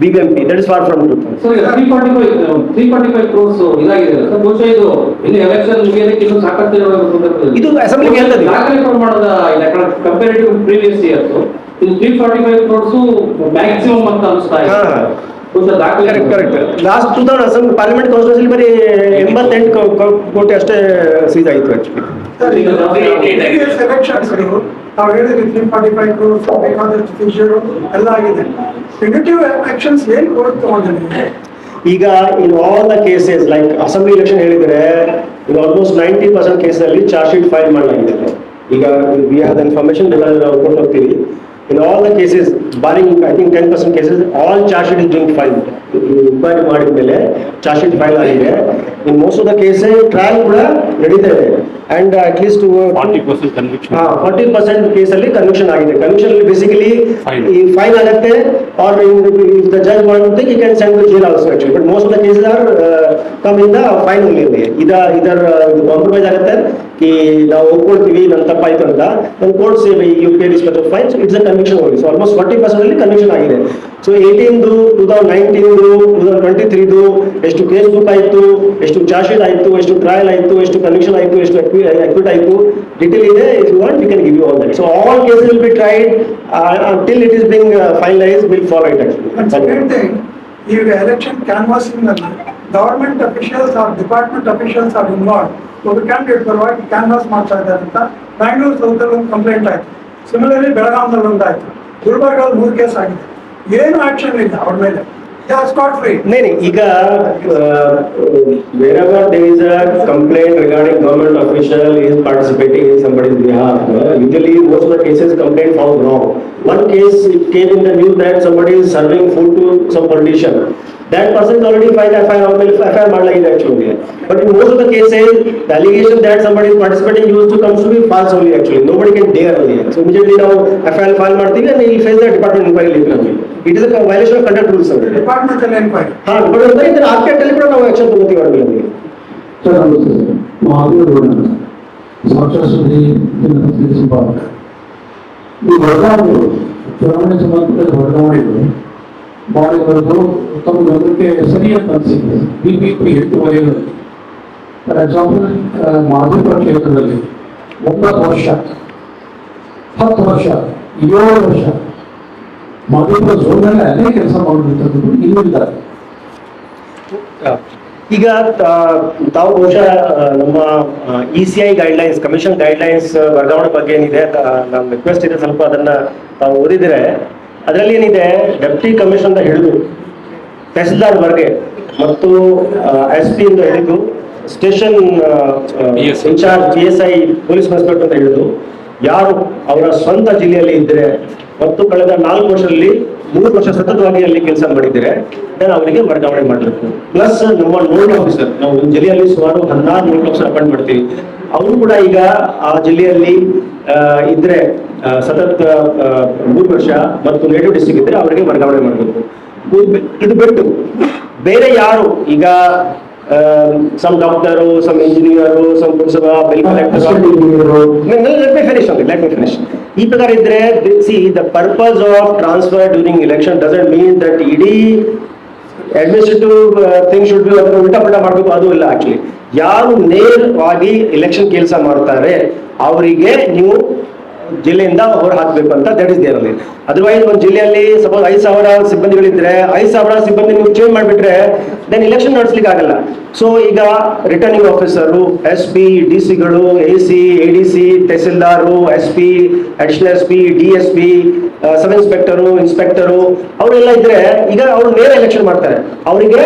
B B M P that is far from truth ಇದು ಅಸೆಂಬ್ಲಿಗೆ ಹೇಳ್ತದೆ. ಟು ಕಂಪೇರಿಟಿವ್ ಪ್ರೀವಿಯಸ್ ಇಯರ್ಸ್ ಇದು three forty five crores maximum ಅಂತ ಅನಿಸ್ತಾ ಇದೆ. Correct correct last two thousand assembly parliament council ಬರೀ ಎಂಬತ್ತೆಂಟು ಕೋಟಿ ಅಷ್ಟೇ ಸೀಸ್ ಆಯಿತು ಆಕ್ಚುಲಿ ನಾವು ತ್ರೀ ಫಾರ್ಟಿ ಫೈವ್ ಕ್ರೋರ್ಸ್ ಬೇಕಾದಷ್ಟು ಫೀಚರ್ ಎಲ್ಲ ಆಗಿದೆ. ನೆಗೆಟಿವ್ ಆಕ್ಷನ್ಸ್ ಏನ್ ಕೊಡುತ್ತೆ ತಗೊಂಡಿದ್ದೀವಿ ಈಗ in all the cases like assembly election ಹೇಳಿದ್ರೆ ಇನ್ ಆಲ್ಮೋಸ್ಟ್ ನೈಂಟಿ ಪರ್ಸೆಂಟ್ ಕೇಸಲ್ಲಿ ಚಾರ್ಜ್ ಶೀಟ್ ಫೈಲ್ ಮಾಡಲಾಗಿದೆ. ಈಗ ವಿ ಹ್ಯಾವ್ ಇನ್ಫಾರ್ಮೇಶನ್ ಬೇಕಾದ್ರೆ ನಾವು ಕೊಟ್ಟು ಹೋಗ್ತೀವಿ. In all the cases barring I think ten percent cases all charge sheet is doing file inquiry ಮಾಡಿದ ಮೇಲೆ ಚಾರ್ಜ್ ಶೀಟ್ ಫೈಲ್ ಆಗಿದೆ. In most of the cases trial ಕೂಡ ನಡೀತಾ ಇದೆ. And at least forty percent case ಅಲ್ಲಿ conviction ಆಗಿದೆ. Conviction ಅಲ್ಲಿ basically. ಈ ಫೈನ್ ಆಗುತ್ತೆ. ಆರ್ ಇಫ್ ದ ಜಜ್ ಮಾಡುತ್ತೆ you can send jail also actually but most of the cases are come in the fine only ಇದ ಇದರ ಕಾಂಪ್ರಮೈಸ್ ಆಗುತ್ತೆ. ಕಿ ನಾವು ಒಪ್ಕೊಳ್ತೀವಿ ನನ್ನ ತಪ್ಪಾಯ್ತು ಅಂತ. ನನ್ನ court save you pay dispatch of fines it's a conviction ಹೋಗಿ ಸೊ ಆಲ್ಮೋಸ್ಟ್ ಫಾರ್ಟಿ ಪರ್ಸೆಂಟ್ ಅಲ್ಲಿ ಕನ್ವಿಕ್ಷನ್ ಆಗಿದೆ. ಸೊ ಏಯ್ಟೀನ್ದು ಟೂ ತೌಸಂಡ್ ನೈನ್ಟೀನ್ದು ಟೂ ತೌಸಂಡ್ ಟ್ವೆಂಟಿ ತ್ರೀದು ಎಷ್ಟು ಕೇಸ್ ಬುಕ್ ಆಯಿತು ಎಷ್ಟು ಚಾರ್ಜ್ ಶೀಟ್ ಆಯಿತು ಎಷ್ಟು ಟ್ರಯಲ್ ಆಯಿತು ಎಷ್ಟು ಕನ್ವಿಕ್ಷನ್ ಆಯಿತು ಎಷ್ಟು ಅಕ್ವಿಟ್ ಆಯ್ತು ಡೀಟೇಲ್ ಇದೆ if you want we can give you all that so all cases will be tried till it is being finalise will follow it And second thing, if the election canvassing ನಲ್ಲಿ government officials or department officials are involved, ಒಬ್ಬ candidate ಪರವಾಗಿ canvass ಮಾಡ್ತಾ ಇದ್ದಾರೆ ಅಂತ Bangalore south ಅಲ್ಲಿ ಒಂದು complaint ಆಯ್ತು. Similarly ಬೆಳಗಾಂದಲ್ಲಿ ಒಂದು ಆಯ್ತು. ಗುಲ್ಬರ್ಗಲ್ಲಿ ಮೂರು ಕೇಸ್ ಆಗಿದೆ. ಏನು ಆಕ್ಷನ್ ಇಲ್ಲ ಅವ್ರ ಮೇಲೆ. ಸ್ಕಾಟ್ ಫ್ರೀ नहीं नहीं ಈಗ wherever there is a complaint regarding government official is participating in somebody's behalf uh, usually most of the cases complaint found wrong one case it came in the news that somebody is serving food to some politician that person is already filed FIR FIR ಮಾಡಲಾಗಿದೆ actually but in most of the cases the allegation that somebody is participating used to comes to be false only actually nobody can dare only so immediately ನಾವು FIR file ಮಾಡ್ತೀವಿ and we face the department inquiry later only it is a violation of conduct rules already department ಅಲ್ಲಿ enquiry ಹಾ but ಅಂದ್ರೆ ಇದನ್ನ ಆರ್ಕೆಟಲ್ಲಿ ಕೂಡ ನಾವು action ತಗೋತೀವಿ ಅವ್ರ ಮೇಲೆ ಸರ್ ನಮಸ್ತೆ ಮಹಾದೇವರು ಸಾಕ್ಷಾತ್ ಸುದ್ದಿ ದಿನಪತ್ರಿಕೆ ಸಂಪಾದಕ ಈ ವರ್ಗಾವಣೆಗಳು ಚುನಾವಣೆ ಸಂಬಂಧಪಟ್ಟ ವರ್ಗಾವಣೆಗಳು ಮಾಡಿರೋದು ತಮ್ಮ ಗಮನಕ್ಕೆ ಸರಿ ಅಂತ ಅನಿಸಿದೆ ಬಿ ಬಿ ಪಿ ಎಂಟು ವಲಯಗಳಲ್ಲಿ ಫಾರ್ ಎಕ್ಸಾಂಪಲ್ ಮಾಧವಪುರ ಕ್ಷೇತ್ರದಲ್ಲಿ ಒಂಬತ್ತು ವರ್ಷ ಹತ್ತು ವರ್ಷ ಏಳು ವರ್ಷ ಮಾಧವಪುರ ಝೋನ್ನಲ್ಲಿ ಅಲ್ಲೇ ಕೆಲಸ ಮಾಡುವಂಥದ್ದು ಇನ್ನೂ ಇದ್ದಾರೆ ಈಗ ತಾ- ತಾವು ಬಹುಶಃ ನಮ್ಮ E C I guidelines commission guidelines ವರ್ಗಾವಣೆ ಬಗ್ಗೆ ಏನಿದೆ ತ- ನಮ್ಮ ರಿಕ್ವೆಸ್ಟ್ ಇದೆ ಸ್ವಲ್ಪ ಅದನ್ನ ತಾವು ಓದಿದ್ರೆ ಅದರಲ್ಲಿ ಏನಿದೆ? ಡೆಪ್ಟಿ ಕಮಿಷನ್ ಅಂತ ಹಿಡಿದು ತಹಸೀಲ್ದಾರ್ ವರ್ಗೆ ಮತ್ತು ಎಸ್ ಪಿ ಇಂದ ಹಿಡಿದು station. In charge P S I police inspector ಅಂತ ಹಿಡಿದು ಯಾರು ಅವರ ಸ್ವಂತ ಜಿಲ್ಲೆಯಲ್ಲಿ ಇದ್ರೆ ಮತ್ತು ಕಳೆದ ನಾಲ್ಕು ವರ್ಷದಲ್ಲಿ ಮೂರು ವರ್ಷ ಸತತವಾಗಿ ಅಲ್ಲಿ ಕೆಲಸ ಮಾಡಿದ್ದಾರೆ. ನಾನು ಅವರಿಗೆ ವರ್ಗಾವಣೆ ಮಾಡಬೇಕು. ಪ್ಲಸ್ ನಮ್ಮ ನೋಡಲ್ ಆಫೀಸರ್, ನಾವು ಜಿಲ್ಲೆಯಲ್ಲಿ ಸುಮಾರು ಹದಿನಾರು ನೋಡ್ ಆಫೀಸರ್ ಅಪಾಯಿಂಟ್ ಮಾಡ್ತೀವಿ. ಅವರು ಕೂಡ ಈಗ ಆ ಜಿಲ್ಲೆಯಲ್ಲಿ ಇದ್ರೆ ಸತತ ಮೂರು ವರ್ಷ ಮತ್ತು ನೇಟಿವ್ ಡಿಸ್ಟ್ರಿಕ್ ಇದ್ರೆ ಅವರಿಗೆ ವರ್ಗಾವಣೆ ಮಾಡಬೇಕು. ಇದು ಬಿಟ್ಟು ಬೇರೆ ಯಾರು ಈಗ ಸಮ್ ಇಂಜಿನಿಯರು ಸಮ್ ಪುರಸಭಾ bill collector let me finish only let me finish ಈ ಪ್ರಕಾರ ಇದ್ರೆ see the purpose of transfer during election doesn't mean that ಇಡೀ ಅಡ್ಮಿನಿಸ್ಟ್ರೇಟಿವ್ ಥಿಂಗ್ ಶುಡ್ ಬಿ ಅದನ್ನ ಉಲ್ಟಾ ಪಲ್ಟಾ ಮಾಡಬೇಕು ಅದು ಇಲ್ಲ ಆಕ್ಚುಲಿ ಯಾರು ನೇರವಾಗಿ ಎಲೆಕ್ಷನ್ ಕೆಲಸ ಮಾಡ್ತಾರೆ ಅವರಿಗೆ ನೀವು ಜಿಲ್ಲೆಯಿಂದ ಹೊರ ಹಾಕಬೇಕು ಅಂತ ದಟ್ ಇಸ್ ದೇರ್ ಅಲ್ಲಿ. ಅದರ್ವೈಸ್ ಒಂದು ಜಿಲ್ಲೆಯಲ್ಲಿ ಸಪೋಸ್ ಐದು ಸಾವಿರ ಸಿಬ್ಬಂದಿಗಳಿದ್ರೆ, ಐದು ಸಾವಿರ ಸಿಬ್ಬಂದಿ ನೀವು ಚೇಂಜ್ ಮಾಡಿಬಿಟ್ರೆ ದೆನ್ ಇಲೆಕ್ಷನ್ ನಡೆಸ್ಲಿಕ್ಕೆ ಆಗಲ್ಲ. ಸೊ ಈಗ returning officer S P D ಸಿಗಳು A C A D C tahsildar S P additional S P D S P sub inspector inspector ಅವರೆಲ್ಲ ಇದ್ರೆ ಈಗ ಅವರು ನೇರ ಎಲೆಕ್ಷನ್ ಮಾಡ್ತಾರೆ. ಅವರಿಗೆ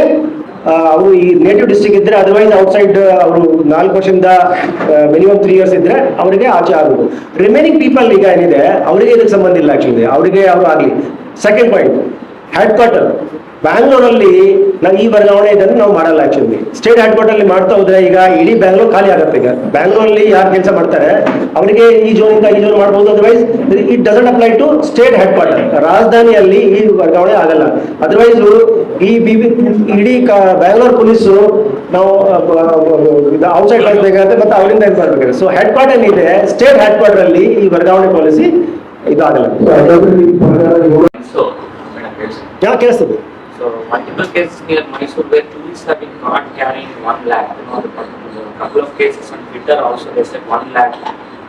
ಅವರು ಈ ನೇಟಿವ್ ಡಿಸ್ಟ್ರಿಕ್ಟ್ ಇದ್ರೆ ಅದರ್ವೈಸ್ ಔಟ್ಸೈಡ್ ಅವರು ನಾಲ್ಕು ವರ್ಷದಿಂದ ಮಿನಿಮಮ್ ತ್ರೀ ಇಯರ್ಸ್ ಇದ್ರೆ ಅವರಿಗೆ ಆಚೆ ಆಗುದು. ರಿಮೈನಿಂಗ್ ಪೀಪಲ್ ಈಗ ಏನಿದೆ, ಅವರಿಗೆ ಇದಕ್ಕೆ ಸಂಬಂಧ ಇಲ್ಲ ಆಕ್ಚುಲಿ ಅವರಿಗೆ ಅವರು ಆಗಲಿ. ಸೆಕೆಂಡ್ ಪಾಯಿಂಟ್ ಹೆಡ್ ಕ್ವಾರ್ಟರ್ ಬ್ಯಾಂಗ್ಳೂರಲ್ಲಿ ನಾವು ಈ ವರ್ಗಾವಣೆ ಇದನ್ನು ನಾವು ಮಾಡಲ್ಲ ಆಕ್ಚುಲಿ ಸ್ಟೇಟ್ ಹೆಡ್ ಕ್ವಾರ್ಟರ್ ಅಲ್ಲಿ ಮಾಡ್ತಾ ಹೋದ್ರೆ ಈಗ ಇಡೀ ಬ್ಯಾಂಗ್ಳೂರ್ ಖಾಲಿ ಆಗುತ್ತೆ ಈಗ. ಬ್ಯಾಂಗ್ಳೂರಲ್ಲಿ ಯಾರು ಕೆಲಸ ಮಾಡ್ತಾರೆ, ಅವರಿಗೆ ಈ ಜೋನ್ ಇಂದ ಈ ಜೋನ್ ಮಾಡಬಹುದು otherwise it doesn't apply to state headquarter ರಾಜಧಾನಿಯಲ್ಲಿ ಈ ವರ್ಗಾವಣೆ ಆಗಲ್ಲ. ಅದರ್ವೈಸ್ ಈ ಬಿ ಇಡೀ ಬ್ಯಾಂಗ್ಳೂರ್ ಪೊಲೀಸು ನಾವು ಔಟ್ಸೈಡ್ ಕಳಿಸ್ಬೇಕಾಗುತ್ತೆ ಮತ್ತೆ ಅವರಿಂದ ಇದು ಮಾಡ್ಬೇಕಾಗುತ್ತೆ ಸೊ ಹೆಡ್ ಕ್ವಾರ್ಟರ್ ಇದೆ ಸ್ಟೇಟ್ ಹೆಡ್ ಕ್ವಾರ್ಟರ್ ಅಲ್ಲಿ ಈ ವರ್ಗಾವಣೆ ಪಾಲಿಸಿ ಇದು ಆಗಲ್ಲ ಅದರಲ್ಲಿ ಈ ಪ್ರಕಾರ ಏಳು So, madam, yes. ಯಾವ ಕೇಳಿಸ್ತದೆ So, multiple cases near Mysore where police have been caught carrying one lakh, you know, the particular, couple of cases on Twitter also, they said one lakh,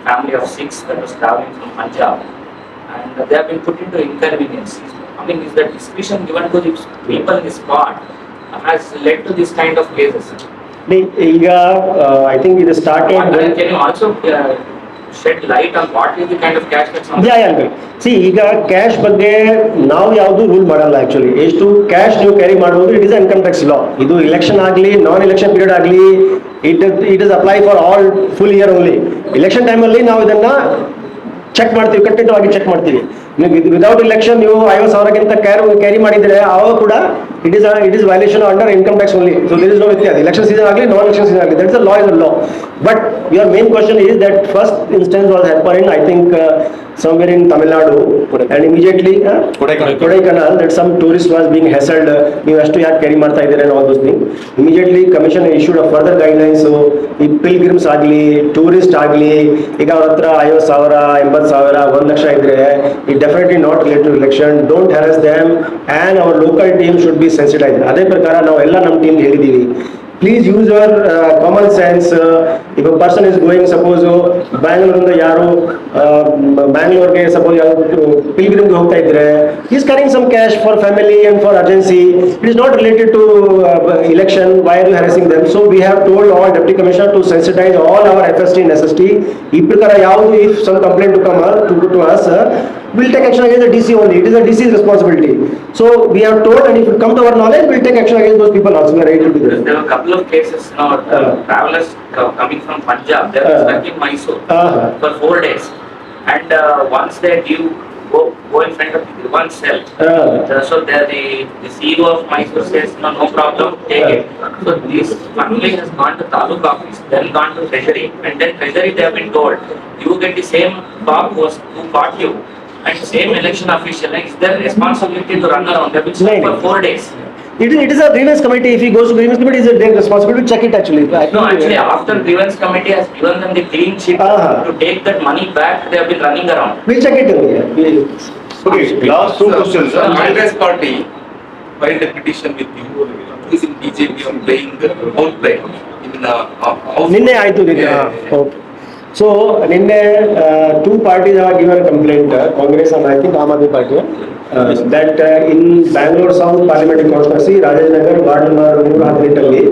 family of six that was traveling from Punjab. And they have been put into inconvenience. I mean, is the discretion given to the people in this part has led to this kind of cases? ನಿ- ಈಗ I think ಇದು started And Can you ಈಗ cash ಬಗ್ಗೆ ನಾವು ಯಾವುದು rule ಮಾಡಲ್ಲ actually ಎಷ್ಟು cash ನೀವು ಕ್ಯಾರಿ ಮಾಡಬಹುದು it is income tax law ಇದು ಇಲೆಕ್ಷನ್ ಆಗಲಿ ನಾನ್ ಇಲೆಕ್ಷನ್ ಪೀರಿಯಡ್ ಆಗಲಿ it it is apply for all full year only election ಟೈಮಲ್ಲಿ ನಾವು ಇದನ್ನ ಚೆಕ್ ಮಾಡ್ತೀವಿ ಕಟ್ಟಿಟ್ಟವಾಗಿ ಚೆಕ್ ಮಾಡ್ತೀವಿ. ನೀವು ವಿದೌಟ್ ಇಲೆಕ್ಷನ್ ನೀವು ಐವತ್ತು ಸಾವಿರಕ್ಕಿಂತ ಕ್ಯಾರಿ ಕ್ಯಾರಿ ಮಾಡಿದ್ರೆ ಅವಾಗ ಕೂಡ it is it is violation under income tax only so this no ವ್ಯತ್ಯಾಸ. ಇಲೆಕ್ಷನ್ ಸೀಸನ್ ಆಗಲಿ ನಾನ್ ಇಲೆಕ್ಷನ್ ಸೀಸನ್ ಆಗಲಿ that's a law is a law but your main question is that first instance was happen I think somewhere in Tamil Nadu. And immediately, uh, Kodaikanal, that some tourist was being hassled, uh, ನೀವು to ಯಾಕೆ carry ಮಾಡ್ತಾ ಇದ್ದೀರಾ and all those things. Immediately, commission issued a further guidelines, so ಈ pilgrims ಆಗಲಿ tourist ಆಗಲಿ ಈಗ ಅವ್ರ ಹತ್ರ ಐವತ್ತು ಸಾವಿರ ಎಂಬತ್ತು ಸಾವಿರ ಒಂದು ಲಕ್ಷ ಇದ್ರೆ ಈ definitely not related election don't harass them and our local team should be sensitise ಅದೇ ಪ್ರಕಾರ ನಾವು ಎಲ್ಲ ನಮ್ಮ ಟೀಮ್ ಹೇಳಿದ್ದೀವಿ please use your common sense if person is going, suppose ಬ್ಯಾಂಗ್ಳೂರಿಂದ ಯಾರು ಬ್ಯಾಂಗ್ಳೂರ್ಗೆ ಸಪೋಸ್ ಯಾರು ಪಿಲ್ಗ್ರಿಮ್ಗೆ ಹೋಗ್ತಾ ಇದ್ರೆ is carrying some cash for family and for urgency it is not related to election why are you harassing them so we have told all deputy commissioner to sensitise all our F S T S S T ಈ ಪ್ರಕಾರ ಯಾವುದು if some complaint to come to to us we'll take action against the DC only. It is the DC's responsibility. So we are told, and if you come to our knowledge, we'll take action against those people also. We are right to do that. There were a couple of cases, uh, uh, travelers coming from Punjab, they were uh, stuck in Mysore uh, for four days. And uh, once they due go, go in front of one cell, uh. uh, so the, the, the CEO of Mysore says, no, no problem, take it. Uh. So this family has gone to Taluk office, then gone to Treasury, and then Treasury they have been told, you get the same cop who bought you. And same election official, like, is there responsibility to run around, they've been stuck No, for no. four days. It is, it is a grievance committee. If he goes to grievance committee, it's their responsibility to check it actually. I No, think- actually, after grievance committee has given them the clean sheet Uh-huh. to take that money back, they have been running around. We'll check it. only, yeah. We- Okay, last two questions. Sir, Congress party filed a petition with you, accusing BJP of playing role play in the uh, house. ನಿನ್ನೆ ಆಯ್ತು Yeah. so ನಿನ್ನೆ two parties are given complaint Congress and I think Aam Aadmi party that in Bangalore South parliament constituency Rajendranagar ward number ನೂರ ಹದಿನೆಂಟಲ್ಲಿ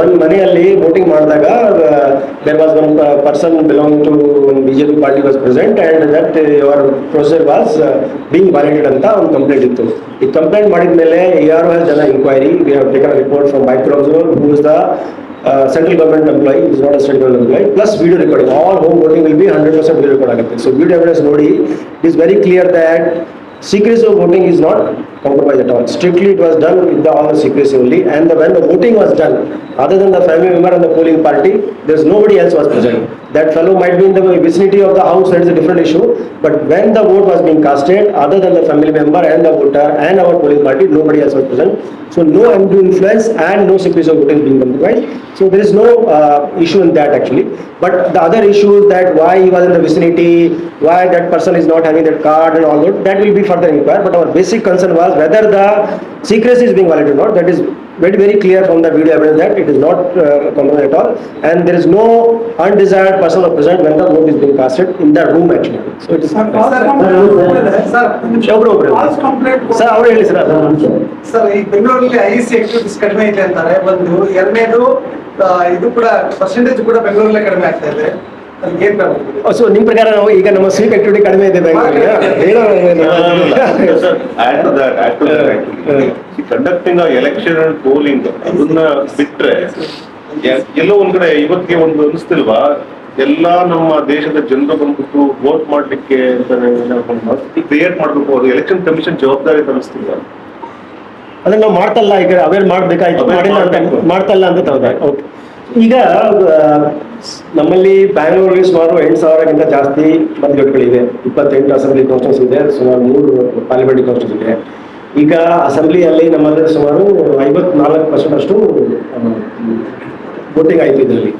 ಒಂದು ಮನೆಯಲ್ಲಿ voting ಮಾಡಿದಾಗ there was one person belong to BJP party was present and that your process was being validate ಅಂತ ಒಂದು complaint ಇತ್ತು. ಈ complaint ಮಾಡಿದ ಮೇಲೆ ಯಾರು ಜನ inquiry we have taken report from ಮೈಕ್ರೋಸೋಲ್ whose the uh, central government employee is not a state government employee. Plus video recording. All home voting will be 100% video recording. So video evidence it is very clear that secrecy of voting is not compromised at all. Strictly it was done with the all the secrecy only. And the, when the voting was done other than the family member and the polling party there's nobody else was present. That fellow might be in the vicinity of the house that is a different issue. But when the vote was being casted other than the family member and the voter and our polling party nobody else was present. So no undue influence and no secrecy of voting being compromised. So there is no uh, issue in that actually. But the other issue is that why he was in the vicinity, why that person is not having that card and all that, that will be further inquire, But our basic concern was whether the secrecy is being violated or not. That is very, very clear from the video evidence that it is not uh, compromised at all. And there is no undesired person or present when the vote is being casted in that room actually. So it is. Sir, sir, sir, sir sir, sir, sir, sir, sir ಅವ್ರು ಹೇಳಿ sir sir ಈ ಬೆಂಗಳೂರಲ್ಲಿ I C activities ಕಡಿಮೆ ಇದೆ ಅಂತಾರೆ ಒಂದು ಎರಡನೇದು ಇದು ಕೂಡ ಪರ್ಸೆಂಟೇಜ್ ಕೂಡ ಬೆಂಗಳೂರಲ್ಲೇ ಕಡಿಮೆ ಆಗ್ತಾ ಇದೆ ಸೊ ನಿಮ್ ಪ್ರಕಾರ ನಾವು ಈಗ ನಮ್ಮ ಸ್ವೀಪ್ ಆಕ್ಟಿವಿಟಿ ಕಡಿಮೆ ಇದೆ ಬ್ಯಾಂಕ್ ಎಲೆಕ್ಷನ್ ಪೋಲಿಂಗ್ ಅದನ್ನ ಬಿಟ್ರೆ ಎಲ್ಲೋ ಒಂದ್ ಕಡೆ ಇವತ್ತಿಗೆ ಒಂದು ಅನಿಸ್ತಿಲ್ವಾ? ಎಲ್ಲಾ ನಮ್ಮ ದೇಶದ ಜನರು ಬಂದ್ಬಿಟ್ಟು ವೋಟ್ ಮಾಡ್ಲಿಕ್ಕೆ ಕ್ರಿಯೇಟ್ ಮಾಡ್ಬೇಕು. ಅದು ಎಲೆಕ್ಷನ್ ಕಮಿಷನ್ ಜವಾಬ್ದಾರಿ ಅಂತ ಅನಿಸ್ತಿಲ್ವಾ? ಅದನ್ನ ನಾವು ಮಾಡ್ತಲ್ಲ ಈಗ ಅವೇರ್ ಮಾಡ್ಬೇಕಾಯ್ತು. ಮಾಡಿಲ್ಲ ಅಂತ. ಮಾಡ್ತಲ್ಲ ಅಂತ ಹೌದಾ ಓಕೆ ಈಗ ನಮ್ಮಲ್ಲಿ ಬ್ಯಾಂಗ್ಳೂರಲ್ಲಿ ಸುಮಾರು ಎಂಟು ಸಾವಿರಕ್ಕಿಂತ ಜಾಸ್ತಿ ಮತಗಟ್ಟೆಗಳಿವೆ ಇಪ್ಪತ್ತೆಂಟು ಅಸೆಂಬ್ಲಿ ಕಾನ್ಸ್ಟೆನ್ಸ್ ಇದೆ, ಸುಮಾರು ಮೂರು ಪಾರ್ಲಿಮೆಂಟ್ ಕಾನ್ಸ್ಟೆನ್ಸ್ ಇದೆ. ಈಗ ಅಸೆಂಬ್ಲಿಯಲ್ಲಿ ನಮ್ಮಲ್ಲಿ ಸುಮಾರು ಐವತ್ನಾಲ್ಕು ಪರ್ಸೆಂಟ್ ಅಷ್ಟು ವೋಟಿಂಗ್ ಆಯಿತು ಇದರಲ್ಲಿ.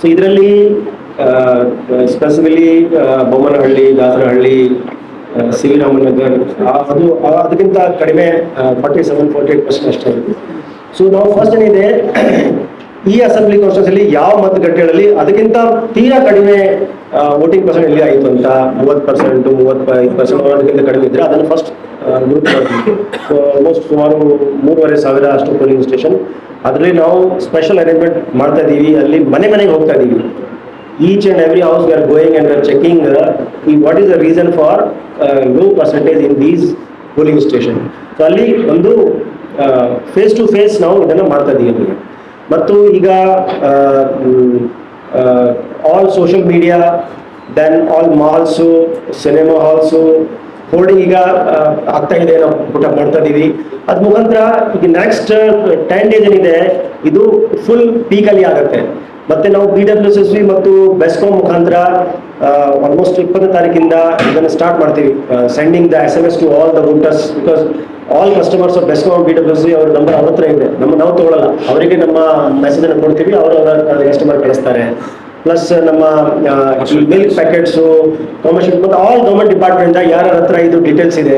ಸೊ ಇದರಲ್ಲಿ specifically Bommanahalli, Dasarahalli C V Ramanagar ಅದು ಅದಕ್ಕಿಂತ ಕಡಿಮೆ forty seven forty eight percent ಅಷ್ಟೇ ಸೊ ನಾವು ಫಸ್ಟ್ ಏನಿದೆ ಈ ಅಸೆಂಬ್ಲಿ ಕಾನ್ಸ್ಟಿಟ್ಯೂನ್ಸಲ್ಲಿ ಯಾವ ಮತಗಟ್ಟೆಗಳಲ್ಲಿ ಅದಕ್ಕಿಂತ ತೀರಾ ಕಡಿಮೆ ವೋಟಿಂಗ್ ಪರ್ಸೆಂಟ್ ಎಲ್ಲಿ ಆಯಿತು ಅಂತ, ಮೂವತ್ತು ಪರ್ಸೆಂಟ್ ಮೂವತ್ತೈದು ಪರ್ಸೆಂಟ್ ಕಡಿಮೆ ಇದ್ರೆ ಅದನ್ನು ಫಸ್ಟ್ ಆಲ್ಮೋಸ್ಟ್ ಸುಮಾರು ಮೂರುವರೆ ಸಾವಿರ ಅಷ್ಟು ಪೋಲಿಂಗ್ ಸ್ಟೇಷನ್ ಅದರಲ್ಲಿ ನಾವು ಸ್ಪೆಷಲ್ ಅರೇಂಜ್ಮೆಂಟ್ ಮಾಡ್ತಾ ಇದ್ದೀವಿ. ಅಲ್ಲಿ ಮನೆ ಮನೆಗೆ ಹೋಗ್ತಾ ಇದ್ದೀವಿ. Each and every house we are going and checking ಈ what is the reason for low percentage in these polling station so ಅಲ್ಲಿ ಒಂದು ಫೇಸ್ ಟು ಫೇಸ್ ನಾವು ಇದನ್ನು ಮಾಡ್ತಾ ಇದ್ದೀವಿ. ಮತ್ತು ಈಗ all social media then all malls cinema halls hoarding ಈಗ ಆಗ್ತಾ ಇದೆ ನಾವು ಊಟ ಮಾಡ್ತಾ ಇದ್ದೀವಿ ಅದ್ ಮುಖಾಂತರ ಈಗ ನೆಕ್ಸ್ಟ್ ಟೆನ್ ಡೇಸ್ ಏನಿದೆ, ಇದು ಫುಲ್ ಪೀಕಲ್ಲಿ ಆಗುತ್ತೆ. ಮತ್ತೆ ನಾವು ಬಿ ಡಬ್ಲ್ಯೂ ಎಸ್ ಎಸ್ ಮತ್ತು ಬೆಸ್ಕಾಂ ಮುಖಾಂತರ ಆಲ್ಮೋಸ್ಟ್ ಇಪ್ಪತ್ತನೇ ತಾರೀಕಿಂದ ಇದನ್ನು ಸ್ಟಾರ್ಟ್ ಮಾಡ್ತೀವಿ. Sending the S M S to all the routers because all customers of BESCOM B W V ಅವ್ರ ನಂಬರ್ ಅವ್ರ ಹತ್ರ ಇದೆ. ನಮ್ಮ, ನಾವು ತಗೊಳ್ಳಲ್ಲ ಅವರಿಗೆ ನಮ್ಮ ಮೆಸೇಜ್ ಅನ್ನು ಕೊಡ್ತೀವಿ, ಅವರು ಅವರ ಕಸ್ಟಮರ್ ಕಳಿಸ್ತಾರೆ. ಪ್ಲಸ್ ನಮ್ಮ ಮಿಲ್ಕ್ ಪ್ಯಾಕೆಟ್ಸು ಕಮರ್ಷಿಯಲ್ ಮತ್ತು ಆಲ್ ಗೌರ್ಮೆಂಟ್ ಡಿಪಾರ್ಟ್ಮೆಂಟ್ ಯಾರ ಹತ್ರ ಇದು ಡೀಟೇಲ್ಸ್ ಇದೆ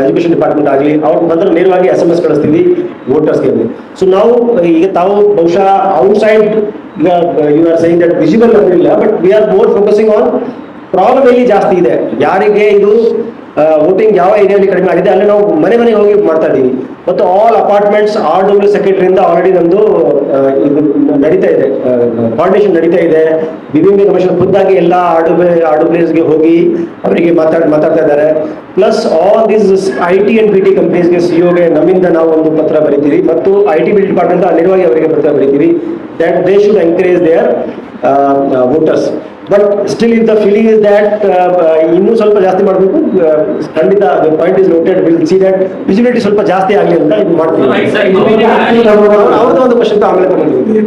ಎಜುಕೇಷನ್ ಡಿಪಾರ್ಟ್ಮೆಂಟ್ ಆಗಲಿ ಅವ್ರ ಬಂದ್ರೆ ನೇರವಾಗಿ ಎಸ್ ಎಂ ಎಸ್ ಕಳಿಸ್ತೀವಿ ವೋಟರ್ಸ್ಗೆ ಸೊ ನಾವು, ಈಗ ತಾವು ಬಹುಶಃ ಔಟ್ಸೈಡ್ ಈಗ you are sign that visible ಆಗಿಲ್ಲ but we are more focusing on problem ಎಲ್ಲಿ ಜಾಸ್ತಿ ಇದೆ. ಯಾರಿಗೆ ಇದು ವೋಟಿಂಗ್ ಯಾವ ಏರಿಯಾದಲ್ಲಿ ಕಡಿಮೆ ಆಗಿದೆ, ಅಲ್ಲಿ ನಾವು ಮನೆ ಮನೆಗೆ ಹೋಗಿ ಮಾಡ್ತಾ ಇದ್ದೀವಿ. ಮತ್ತು ಆಲ್ ಅಪಾರ್ಟ್ಮೆಂಟ್ಸ್ ಆರ್ ಡಬ್ಲ್ಯೂ ಸೆಕ್ರೆಟರಿಯಿಂದ ಆಲ್ರೆಡಿ ನಮ್ಮದು ಇದು ನಡೀತಾ ಇದೆ. ಕೋಆರ್ಡಿನೇಷನ್ ನಡೀತಾ ಇದೆ. ಬಿಬಿಎಂಪಿ ಕಮಿಷನ್ ಖುದ್ದಾಗಿ ಎಲ್ಲ ಆರ್ ಡಬ್ಲ್ಯೂ ಆರ್ ಡಬ್ಲ್ಯೂಸ್ಗೆ ಹೋಗಿ ಅವರಿಗೆ ಮಾತಾಡ್, ಮಾತಾಡ್ತಾ ಇದ್ದಾರೆ. Plus all this I T and B T ಕಂಪ್ನೀಸ್ಗೆ ಸಿಒಗೆ ನಮ್ಮಿಂದ ನಾವು ಒಂದು ಪತ್ರ ಬರೀತೀವಿ. ಮತ್ತು ಐ ಟಿ ಬಿ ಡಿಪಾರ್ಟ್ಮೆಂಟ್ ಅನಿರ್ವಾಗಿ ಅವರಿಗೆ ಪತ್ರ ಬರೀತೀವಿ. That they should encourage their voters but still if the feeling is that ಇನ್ನೂ ಸ್ವಲ್ಪ ಜಾಸ್ತಿ ಮಾಡಬೇಕು ಖಂಡಿತ point is noted will see that visibility ಸ್ವಲ್ಪ ಜಾಸ್ತಿ ಆಗಲಿ ಅಂತ ಇದು ಮಾಡ್ತೀವಿ. ಅವ್ರದ್ದು ಒಂದು ಕ್ವಶನ್ ಆಮೇಲೆ ತಗೊಂಡಿದ್ದೀವಿ.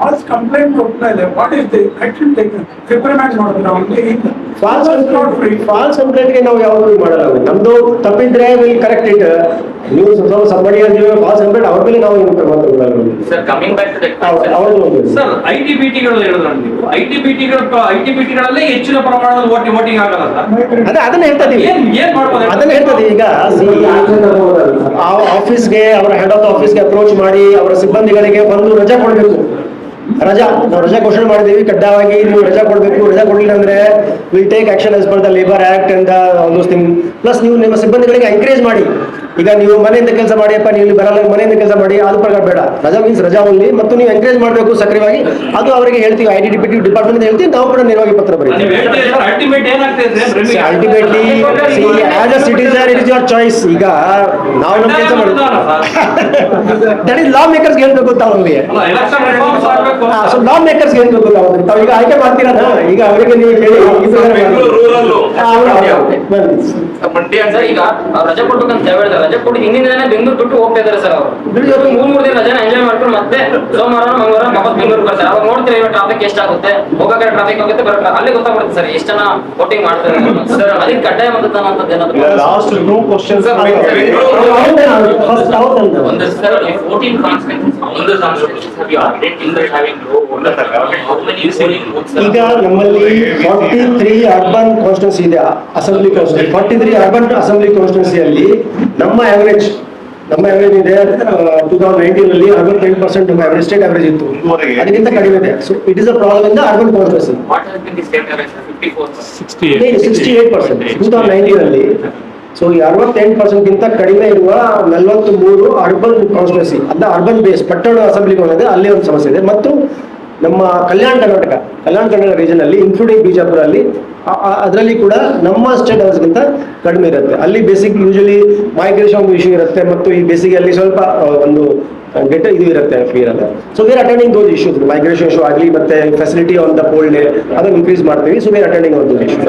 ಫಾಲ್ಸ್ ಕಂಪ್ಲೇಂಟ್ ಹೋಗ್ತಾ ಇದೆ what is the action taken reprimand ಮಾಡಿದ್ರೆ ಅವ್ರಿಗೆ ಫಾಲ್ಸ್ ನಾಟ್ ಫ್ರೀ ಫಾಲ್ಸ್ ಕಂಪ್ಲೇಂಟ್ಗೆ ನಾವು ಯಾವಾಗಲೂ ಮಾಡಲ್ಲ. ನಮ್ದು ತಪ್ಪಿದ್ರೆ ವಿಲ್ ಕರೆಕ್ಟ್ ಇಟ್ ನೀವು ಸ್ವಲ್ಪ ಸಂಬಡಿ ನೀವು ಫಾಲ್ಸ್ ಕಂಪ್ಲೇಂಟ್ ಅವ್ರ ಮೇಲೆ ನಾವು ಏನು ಕ್ರಮ ತಗೊಳ್ಳಲ್ಲ sir coming back to that question. Sir I T B ಟಿಗಳು ಹೇಳಿದ್ರೆ ನೀವು. ಐ ಟಿ ಬಿ ಟಿಗಳ ಐ ಟಿ ಬಿ ಟಿಗಳಲ್ಲೇ ಹೆಚ್ಚಿನ ಪ್ರಮಾಣದ ವೋಟಿಂಗ್ ವೋಟಿಂಗ್ ಆಗಲ್ಲ ಸರ್ ಅದೇ ಅದನ್ನ ಹೇಳ್ತಾ ಇದೀವಿ. ಏನ್ ಏನ್ ಮಾಡ್ಬೋದು? ಅದನ್ನ ಹೇಳ್ತದೆ ಈಗ ಆ ಆಫೀಸ್ಗೆ ಅವರ ಹೆಡ್ ಆಫ್ ಆಫೀಸ್ಗೆ ಅಪ್ರೋಚ್ ಮಾಡಿ ಅವರ ಸಿಬ್ಬಂದಿಗಳಿಗೆ ಬಂದು ರಜೆ ಕೊಡಬೇಕು. ರಜಾ, ನಾವು ರಜಾ ಘೋಷಣೆ ಮಾಡಿದೀವಿ, ಕಡ್ಡಾಯವಾಗಿ ನೀವು ರಜಾ ಕೊಡಬೇಕು, ರಜಾ ಕೊಡಲಿಲ್ಲ ಅಂದ್ರೆ will take action as per the labour act and all those thing plus ನೀವು ನಿಮ್ಮ ಸಿಬ್ಬಂದಿಗಳಿಗೆ ಎಂಕರೇಜ್ ಮಾಡಿ. ಈಗ ನೀವು ಮನೆಯಿಂದ ಕೆಲಸ ಮಾಡಿಯಪ್ಪ ನೀವು ಇಲ್ಲಿ ಬರಲ್ಲ ಮನೆಯಿಂದ ಕೆಲಸ ಮಾಡಿ ಅದು ಪ್ರಕಾರ ಬೇಡ. ರಜಾ ಮೀನ್ಸ್ ರಜಾ ಓನ್ಲಿ ಮತ್ತು ನೀವು ಎಂಕರೇಜ್ ಮಾಡಬೇಕು ಸಕ್ರಿಯವಾಗಿ. ಅದು ಅವರಿಗೆ ಹೇಳ್ತೀವಿ ಐ ಡಿ ಡಿ ಡಿಪಾರ್ಟ್ಮೆಂಟ್ ಹೇಳ್ತೀವಿ ನಾವು ಕೂಡ ನೇರವಾಗಿ ಪತ್ರ ಬರೀತೀವಿ. ಹೇಳ್ತೀರಿ ಸರ್ ಅಲ್ಟಿಮೇಟ್ ಏನಾಗ್ತದೆ ಅಂದ್ರೆ ultimately as a citizen it is your choice ಈಗ ನಾವು ನಮ್ಮ ಕೆಲಸ ಮಾಡಿ ದಟ್ ಇಸ್ ಲಾ ಮೇಕರ್ಸ್ ಹೇಳ್ಬೇಕು ತಾವು ಅವ್ರಿಗೆ. ಎಲೆಕ್ಷನ್ ರಿಫಾರ್ಮ್ಸ್ ಆಗ್ಬೇಕು ಸೊ ಲಾ ಮೇಕರ್ಸ್ ಹೇಳ್ಬೇಕು ತಾವು ತಾವು ಈಗ ಆಯ್ಕೆ ಮಾಡ್ತೀರಾ? ಈಗ ಅವರಿಗೆ ನೀವು ಹೇಳಿ. ಮಂಡ್ಯ. ಈಗ ರಜೆ ಕೊಡ್ಬೇಕಂತ ಹೇಳಿದ್ರೆ ರಜೆ ಕೊಟ್ಟು ಹಿಂದಿನ ದಿನ ಬೆಂಗಳೂರು ಬಿಟ್ಟು ಹೋಗ್ತಾ ಇದಾರೆ ಸರ್ ಅವರು. ಮೂರ್ ಮೂರ್ ದಿನ ರಜೆನ ಎಂಜಾಯ್ ಮಾಡ್ಕೊಂಡು ಮತ್ತೆ ಸೋಮವಾರ ಮಂಗಳವಾರ ವಾಪಸ್ ಬೆಂಗಳೂರು ಬರ್ತಾರೆ. ಅವಾಗ ನೋಡ್ತೀರಿ ಇವಾಗ ಟ್ರಾಫಿಕ್ ಎಷ್ಟಾಗುತ್ತೆ ಹೋಗಕ್ಕೆ ಟ್ರಾಫಿಕ್ ಹೋಗುತ್ತೆ ಬರೋ ಅಲ್ಲಿ ಗೊತ್ತಾಗ್ಬಿಡುತ್ತೆ ಸರ್ ಎಷ್ಟು ಜನ ವೋಟಿಂಗ್ ಮಾಡ್ತಾರೆ ಸರ್ ಅಲ್ಲಿ ಕಡ್ಡಾಯ ಮತದಾನ ಅಂತದ್ದು ಏನಾದ್ರು ಲಾಸ್ಟ್ ಹೌದಂತ. ಒಂದು ಸರ್ ಫೋರ್ಟೀನ್ ಕಾನ್ಸ್ಟಿಟ್ಯೂನ್ಸ್ ಒಂದು constituencies you having low booths ಈಗ ನಮ್ಮಲ್ಲಿ ಫಾರ್ಟಿ ತ್ರೀ ಅರ್ಬನ್ ಕಾನ್ಸ್ಟಿಟ್ಯೂನ್ಸಿ ಇದೆ assembly constituency forty three urban assembly ಕಾನ್ಸ್ಟಿಟ್ಯೂನ್ಸಿಯಲ್ಲಿ ನಮ್ಮ ಆವರೇಜ್ ನಮ್ಮ ಆವರೇಜ್ ಇದೆ ಟೂ ತೌಸಂಡ್ ನೈನ್ಟೀನ್ ಅಲ್ಲಿ ಅರವತ್ತೆಂಟು ಪರ್ಸೆಂಟ್ ನಮ್ಮ ಆವರೇಜ್ ಸ್ಟೇಟ್ ಆವರೇಜ್ ಇತ್ತು. ಅದಕ್ಕಿಂತ ಕಡಿಮೆ ಇದೆ. So it is a problem in the urban 54 sixty eight percent two thousand nineteen ಅಲ್ಲಿ. ಸೊ ಈ ಅರವತ್ತೆಂಟು ಪರ್ಸೆಂಟ್ ಗಿಂತ ಕಡಿಮೆ ಇರುವ ನಲವತ್ತ್ ಮೂರು ಅರ್ಬನ್ ಕಾನ್ಸ್ಟಿಟ್ಯೂನ್ಸಿ ಅಂದ್ರೆ ಅರ್ಬನ್ ಬೇಸ್ ಪಟ್ಟಣ ಅಸೆಂಬ್ಲಿಗಳಿದೆ ಅಲ್ಲಿ ಒಂದು ಸಮಸ್ಯೆ ಇದೆ. ಮತ್ತು ನಮ್ಮ ಕಲ್ಯಾಣ ಕರ್ನಾಟಕ ಕಲ್ಯಾಣ ಕರ್ನಾಟಕ ರೀಜನ್ ಅಲ್ಲಿ ಇನ್ಕ್ಲೂಡಿಂಗ್ ಬಿಜಾಪುರ ಅಲ್ಲಿ ಅದರಲ್ಲಿ ಕೂಡ ನಮ್ಮ ಸ್ಟೇಟ್ ಗಿಂತ ಕಡಿಮೆ ಇರುತ್ತೆ. ಅಲ್ಲಿ ಬೇಸಿಕ್ ಯೂಶಲಿ ಮೈಗ್ರೇಷನ್ ಇಶ್ಯೂ ಇರುತ್ತೆ ಮತ್ತು ಈ ಬೇಸಿಗೆ ಅಲ್ಲಿ ಸ್ವಲ್ಪ ಒಂದು ಗೆಟ್ ಇದು ಇರುತ್ತೆ ಫೀರ್ ಅಲ್ಲ. So we're attending those issues migration issue ಆಗಲಿ ಮತ್ತೆ facility on the poll day ಅದನ್ನು ಇನ್ಕ್ರೀಸ್ ಮಾಡ್ತೀವಿ. So we're attending on those issues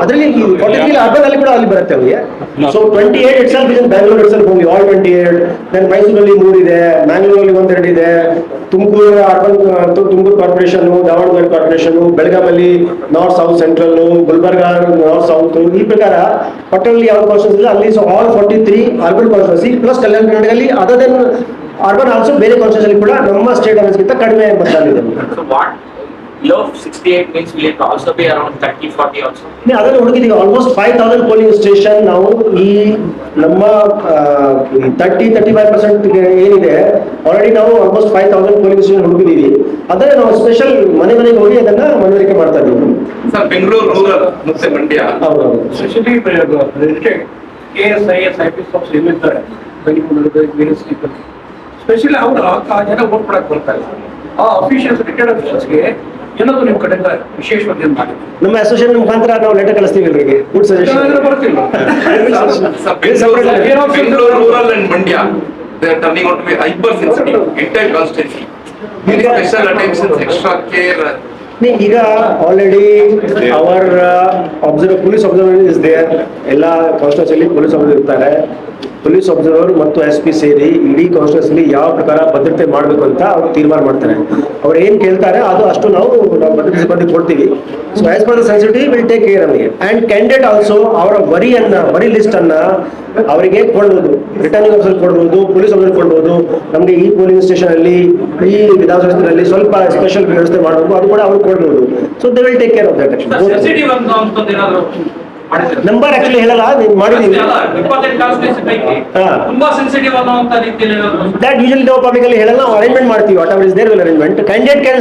ಅದರಲ್ಲಿ ಫಾರ್ಟಿ ತ್ರೀ ಅರ್ಬನ್ ಅಲ್ಲಿ ಕೂಡ ಅಲ್ಲಿ ಬರುತ್ತೆ ಅವರಿಗೆ. So twenty eight is Bangalore ಹೋಗಿ ಆಲ್ ಟ್ವೆಂಟಿ ಏಟ್ ದೆನ್ ಮೈಸೂರಲ್ಲಿ ಮೂರು ಇದೆ ಮ್ಯಾಂಗ್ಳೂರಲ್ಲಿ ಒಂದೆರಡು ಇದೆ. Tumakuru urban Tumakuru corporation Davanagere corporation ಬೆಳಗಾವಲ್ಲಿ north south central Gulbarga north south ಈ ಪ್ರಕಾರ ಪಟ್ಟಣದಲ್ಲಿ ಯಾವ ಕಾನ್ಸ್ಟೆನ್ಸಿ ಇಲ್ಲ ಅಲ್ಲಿ so all forty three urban constituency plus Kalyana ಕರ್ನಾಟಕದಲ್ಲಿ ಅದರ್ ದೆನ್ ಅರ್ಬನ್ ಆಲ್ಸೋ ಬೇರೆ ಕಾನ್ಸ್ಟೆನ್ಸಿ ಕೂಡ ನಮ್ಮ ಸ್ಟೇಟ್ ಗಿಂತ ಕಡಿಮೆ ಮತದಾನ ಇದೆ below sixty-eight means will it also be around thirty, forty also? ನೀವು ಅದನ್ನು ಹುಡುಕಿದೀವಿ almost five thousand polling station ನಾವು ಈ ನಮ್ಮ ತರ್ಟಿ ತರ್ಟಿ ಫೈವ್ ಪರ್ಸೆಂಟ್ ಏನಿದೆ ಆಲ್ರೆಡಿ ನಾವು almost five thousand polling station ಹುಡುಕಿದೀವಿ ಅದನ್ನೇ ನಾವು ಸ್ಪೆಷಲ್ ಮನೆ ಮನೆಗೆ ಹೋಗಿ ಅದನ್ನ ಮನವರಿಕೆ ಮಾಡ್ತಾ ಇದ್ದೀವಿ. ಸರ್ ಬೆಂಗಳೂರು ರೂರಲ್ ಮತ್ತೆ ಮಂಡ್ಯ. ಹೌದೌದು. Especially K S I S I P S Bengaluru ಬೇರೆ ಸ್ಪೆಷಲಿ ಅವರು ಆ ಜನ ಓಟ್ ಬರ್ತಾ ಬರ್ತಾರೆ. ಆ ಅಫಿಷಿಯಲ್ಸ್ ರಿಟೈರ್ಡ್ ಅಫಿಷಿಯಲ್ಸ್ಗೆ ಏನಾದ್ರು ನಿಮ್ಮ ಕಡೆಯಿಂದ ವಿಶೇಷವಾಗಿ ಮಾಡಿ ನಮ್ಮ ಅಸೋಸಿಯೇಷನ್ ಮುಖಾಂತರ ನಾವು ಲೆಟರ್ ಕಳಿಸ್ತೀವಿ ಇವರಿಗೆ ಗುಡ್ ಇಲ್ಲಾಂದ್ರೆ ಸಜೆಷನ್ ಬರ್ತಿಲ್ಲ Bengaluru rural and Mandya they are turning out to be hyper sensitive entire constituency. Special attention extra care ಈಗ already our observe police observer is there ಎಲ್ಲ ಅಲ್ಲಿ ಪೊಲೀಸ್ ಅಬ್ಸರ್ವರ್ ಇರ್ತಾರೆ. ಪೊಲೀಸ್ ಅಬ್ಸರ್ವರ್ ಮತ್ತು S P ಸೇರಿ ಇಡೀ ಕಾನ್ಸ್ಟಿಟ್ಯೂನ್ಸಿಲಿ ಯಾವ ಪ್ರಕಾರ ಭದ್ರತೆ ಮಾಡಬೇಕು ಅಂತ ಅವ್ರು ತೀರ್ಮಾನ ಮಾಡ್ತಾರೆ. ಅವ್ರು ಏನ್ ಕೇಳ್ತಾರೆ ಅದು ಅಷ್ಟು ನಾವು ನಾವು ಭದ್ರತೆ ಸಿಬ್ಬಂದಿ ಕೊಡ್ತೀವಿ. So as per the sensitive will take care ನಮಗೆ ಅಂಡ್ ಕ್ಯಾಂಡಿಡೇಟ್ ಆಲ್ಸೋ ಅವರ ವರಿಯನ್ನ ವರಿ ಲಿಸ್ಟ್ ಅನ್ನ ಅವರಿಗೆ ಕೊಡ್ಬೋದು. ರಿಟರ್ನಿಂಗ್ ಆಫೀಸರ್ ಕೊಡ್ಬೋದು ಪೊಲೀಸ್ ಆಫೀಸರ್ ಕೊಡ್ಬೋದು. ನಮಗೆ ಈ ಪೊಲೀಸ್ ಸ್ಟೇಷನ್ ಅಲ್ಲಿ ಈ ವಿಧಾನಸಭೆ ಸ್ವಲ್ಪ ಸ್ಪೆಷಲ್ ವ್ಯವಸ್ಥೆ ಮಾಡಬೇಕು. ಅದು ಕೂಡ ಅವ್ರು ಕೊಡ್ಬೋದು so they will take care of that number actually ಹೇಳಲ್ಲ ಕಾನ್ಸ್ಟಿಟ್ಯೂನ್ಸಿ ಪೈಕಿ ತುಂಬಾ ಸೆನ್ಸಿಟಿವ್ ಅನ್ನುವಂತ ರೀತಿಯಲ್ಲಿ ದಟ್ ಯೂಶಲಿ ನಾವು ಪಬ್ಲಿಕ್ ಅಲ್ಲಿ ಹೇಳಲ್ಲ ನಾವು ಅರೇಂಜ್ಮೆಂಟ್ ಮಾಡ್ತೀವಿ. Whatever is there will arrangement candidate can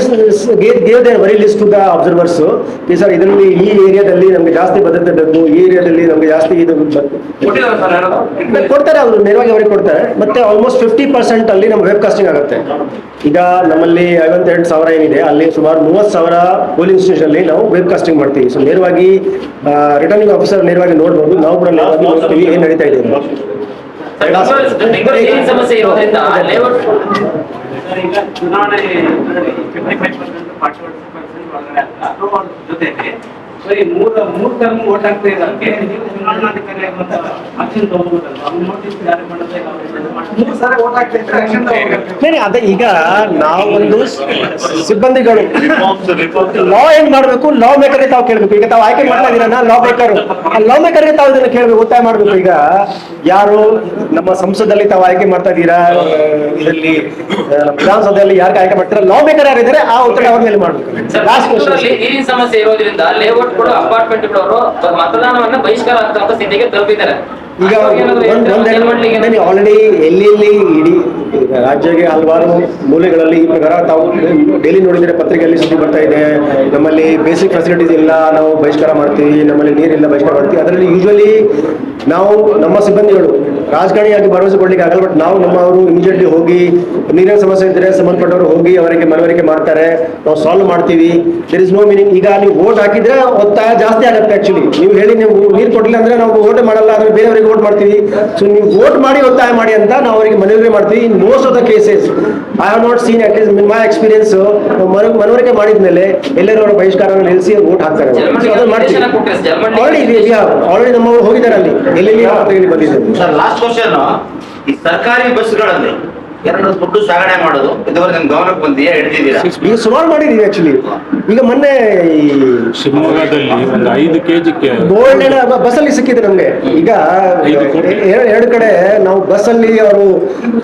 gave their very list to the observers ಈ ಸರ್ ಇದರಲ್ಲಿ ಈ ಏರಿಯಾದಲ್ಲಿ ನಮಗೆ ಜಾಸ್ತಿ ಭದ್ರತೆ ಬೇಕು ಈ ಏರಿಯಾದಲ್ಲಿ ನಮಗೆ ಜಾಸ್ತಿ ಇದು ಕೊಡ್ತಾರೆ ಅವರು ನೇರವಾಗಿ ಅವರಿಗೆ ಕೊಡ್ತಾರೆ. ಮತ್ತೆ ಆಲ್ಮೋಸ್ಟ್ ಫಿಫ್ಟಿ ಪರ್ಸೆಂಟ್ ಅಲ್ಲಿ ನಮ್ಮ ವೆಬ್ ಕಾಸ್ಟಿಂಗ್ ಆಗುತ್ತೆ. ಈಗ ನಮ್ಮಲ್ಲಿ ಐವತ್ತೆರಡು ಸಾವಿರ ಏನಿದೆ ಅಲ್ಲಿ ಸುಮಾರು ಮೂವತ್ತು ಸಾವಿರ ಪೋಲಿಂಗ್ ಸ್ಟೇಷನ್ ಅಲ್ಲಿ ನಾವು ವೆಬ್ ಕಾಸ್ಟಿಂಗ್ ಮಾಡ್ತೀವಿ. ಸೊ ನೇರವಾಗಿ ರಿಟರ್ನಿಂಗ್ ಆಫೀಸರ್ ನೇರವಾಗಿ ನೋಡ್ಬೋದು. ನಾವು ಕೂಡ ನೇರವಾಗಿ ನೋಡ್ತೀವಿ. ಏನ್ ನಡೀತಾ ಇದೆ ಸಮಸ್ಯೆ ಇರೋದ್ರಿಂದ ಚುನಾವಣೆ ಫಿಫ್ಟಿ ಬರೀ ಮೂರು ಮೂರು ಟರ್ಮ್ ಓಟ್ ಆಗ್ತಾ ಇರೋದಕ್ಕೆ ನೀವು ಚುನಾವಣಾಧಿಕಾರಿ ಆಗುವಂತ ಆಕ್ಷನ್ ತಗೋಬೋದಲ್ಲ ಅವ್ರು ನೋಟಿಸ್ ಜಾರಿ ಮಾಡೋದೇ ಮೂರು ಸಾರಿ ಓಟ್ ಆಗ್ತಾ ಇದ್ರೆ ಆಕ್ಷನ್ ಬೇರೆ ಅದೇ ಈಗ ನಾವೊಂದು ಸಿಬ್ಬಂದಿಗಳು ಲಾ ಏನ್ ಮಾಡ್ಬೇಕು? ಲಾ ಮೇಕರ್ಗೆ ತಾವು ಕೇಳ್ಬೇಕು. ಈಗ ತಾವು ಆಯ್ಕೆ ಮಾಡ್ತಾ ಇದೀರ ಲಾ ಮೇಕರ್ ಆ ಲಾ ಮೇಕರ್ಗೆ ತಾವು ಇದನ್ನ ಕೇಳ್ಬೇಕು ಒತ್ತಾಯ ಮಾಡ್ಬೇಕು. ಈಗ ಯಾರು ನಮ್ಮ ಸಂಸದಲ್ಲಿ ತಾವು ಆಯ್ಕೆ ಮಾಡ್ತಾ ಇದ್ದೀರಾ? ಇದರಲ್ಲಿ ವಿಧಾನಸೌಧದಲ್ಲಿ ಯಾರಿಗೆ ಆಯ್ಕೆ ಮಾಡ್ತೀರಾ? ಲಾ ಮೇಕರ್ ಯಾರಿದ್ದಾರೆ ಆ ಉತ್ತರ ಅವ್ರ ಮೇಲೆ ಮಾಡ್ಬೇಕು ಲಾಸ್ಟ್ ಕ್ವಶನ್ ನೀರಿನ ಸಮಸ್ಯೆ ಇರೋದ್ರಿಂದ ಲೇಔಟ್ ಕೂಡ ಅಪಾರ್ಟ್ಮೆಂಟ್ ಗಳವರು ಮತದಾನವನ್ನ ಬಹಿಷ್ಕಾರ ಆಗ್ತಂತ ಸ್ಥಿತಿಗೆ ತಲುಪಿದ್ದಾರೆ. ಈಗ ಒಂದ್ ಏನಾದ್ರು- ಆಲ್ರೆಡಿ ಎಲ್ಲಿ ಎಲ್ಲಿ ಇಡೀ ರಾಜ್ಯಕ್ಕೆ ಹಲವಾರು ಮೂಲೆಗಳಲ್ಲಿ ಈ ಪ್ರಕಾರ ತಾವು ಡೈಲಿ ನೋಡಿದ್ರೆ ಪತ್ರಿಕೆಯಲ್ಲಿ ಸುದ್ದಿ ಬರ್ತಾ ಇದೆ. ನಮ್ಮಲ್ಲಿ ಬೇಸಿಕ್ ಫೆಸಿಲಿಟೀಸ್ ಇಲ್ಲ ನಾವು ಬಹಿಷ್ಕಾರ ಮಾಡ್ತೀವಿ ನಮ್ಮಲ್ಲಿ ನೀರಿಲ್ಲ ಬಹಿಷ್ಕಾರ ಮಾಡ್ತೀವಿ. ಅದರಲ್ಲಿ ಯೂಶುವಲಿ ನಾವು ನಮ್ಮ ಸಿಬ್ಬಂದಿಗಳು ರಾಜಕಾರಣಿಯಾಗಿ ಭರವಸೆ ಕೊಡ್ಲಿಕ್ಕೆ ಆಗಲ್ಲ ಬಟ್ ನಾವು ನಮ್ಮವರು ಇಮಿಡಿಯೇಟ್ಲಿ ಹೋಗಿ ನೀರಿನ ಸಮಸ್ಯೆ ಇದ್ದರೆ ಸಂಬಂಧಪಟ್ಟವರು ಹೋಗಿ ಅವರಿಗೆ ಮನವರಿಕೆ ಮಾಡ್ತಾರೆ ನಾವು ಸಾಲ್ವ್ ಮಾಡ್ತೀವಿ. ದರ್ ಇಸ್ ನೋ ಮೀನಿಂಗ್ ಈಗ ನೀವು ವೋಟ್ ಹಾಕಿದ್ರೆ ಒತ್ತಾಯ ಜಾಸ್ತಿ ಆಗುತ್ತೆ ಆಕ್ಚುಲಿ ನೀವು ಹೇಳಿ ನೀವು ನೀರು ಕೊಡ್ಲಿಲ್ಲ ಅಂದ್ರೆ ನಾವು ವೋಟ್ ಮಾಡಲ್ಲ ಅಂದ್ರೆ ಬೇರೆಯವರಿಗೆ ವೋಟ್ ಮಾಡ್ತೀವಿ. ಸೊ ನೀವು ವೋಟ್ ಮಾಡಿ ಒತ್ತಾಯ ಮಾಡಿ ಅಂತ ನಾವು ಅವರಿಗೆ ಮನವರಿಕೆ ಮಾಡ್ತೀವಿ most of the cases I have not seen at least my experience ಮನವರಿಕೆ ಮಾಡಿದ್ಮೇಲೆ ಎಲ್ಲರೂ ಅವರ ಬಹಿಷ್ಕಾರ ನಿಲ್ಲಿಸಿ ವೋಟ್ ಹಾಕ್ತಾರೆ ಮಾಡ್ತೀವಿ. ಆಲ್ರೆಡಿ ನಮ್ಮವರು ಹೋಗಿದ್ದಾರೆ ಅಲ್ಲಿ. ಎಲ್ಲೆಲ್ಲಿ ಪತ್ರಿಕೆಯಲ್ಲಿ ಬಂದಿದ್ದಾರೆ ಸರ್ ಈ ಸರ್ಕಾರಿ ಬಸ್ಗಳಲ್ಲಿ ಎರಡು ದುಡ್ಡು ಸಾಗಣೆ ಮಾಡೋದು. ಇದುವರೆಗೆ ನಿಮ್ ಗಮನಕ್ಕೆ ಬಂದಿಯಾ ಹಿಡಿದಿದ್ದೀರಾ ಈಗ ಸುಮಾರು ಮಾಡಿದೀವಿ ಆಕ್ಚುಲಿ ಈಗ ಮೊನ್ನೆ ಈ ಶಿವಮೊಗ್ಗದಲ್ಲಿ ಒಂದು ಐದು ಕೆಜಿ ಗೋಲ್ಡ್ ಬಸ್ಸಲ್ಲಿ ಸಿಕ್ಕಿದೆ ನಮ್ಗೆ. ಈಗ ಎರಡು ಕಡೆ ನಾವು ಬಸ್ಸಲ್ಲಿ ಅವರು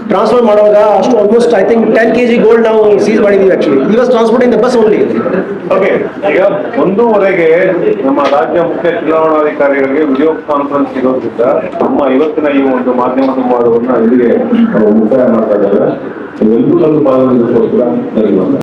ಟ್ರಾನ್ಸ್ಫರ್ ಮಾಡುವಾಗ ಅಷ್ಟು almost I think ten KG gold ನಾವು ಸೀಸ್ ಮಾಡಿದೀವಿ ಆಕ್ಚುಲಿ ಈ was transport in the bus only okay ಈಗ ಒಂದೂವರೆಗೆ ನಮ್ಮ ರಾಜ್ಯ ಮುಖ್ಯ ಚುನಾವಣಾಧಿಕಾರಿಗಳಿಗೆ ವಿಡಿಯೋ ಕಾನ್ಫರೆನ್ಸ್ ಇರೋದ್ರಿಂದ ನಮ್ಮ ಇವತ್ತಿನ ಈ ಒಂದು ಮಾಧ್ಯಮ ಸಂವಾದವನ್ನು ಇಲ್ಲಿಗೆ ಮುಕ್ತಾಯ ಮಾಡ್ತಾ ಇದ್ದೇವೆ ಎಲ್ಲರೂ ಪಾಲ್ಗೊಳ್ಳೋದಕ್ಕೋಸ್ಕರ ಧನ್ಯವಾದ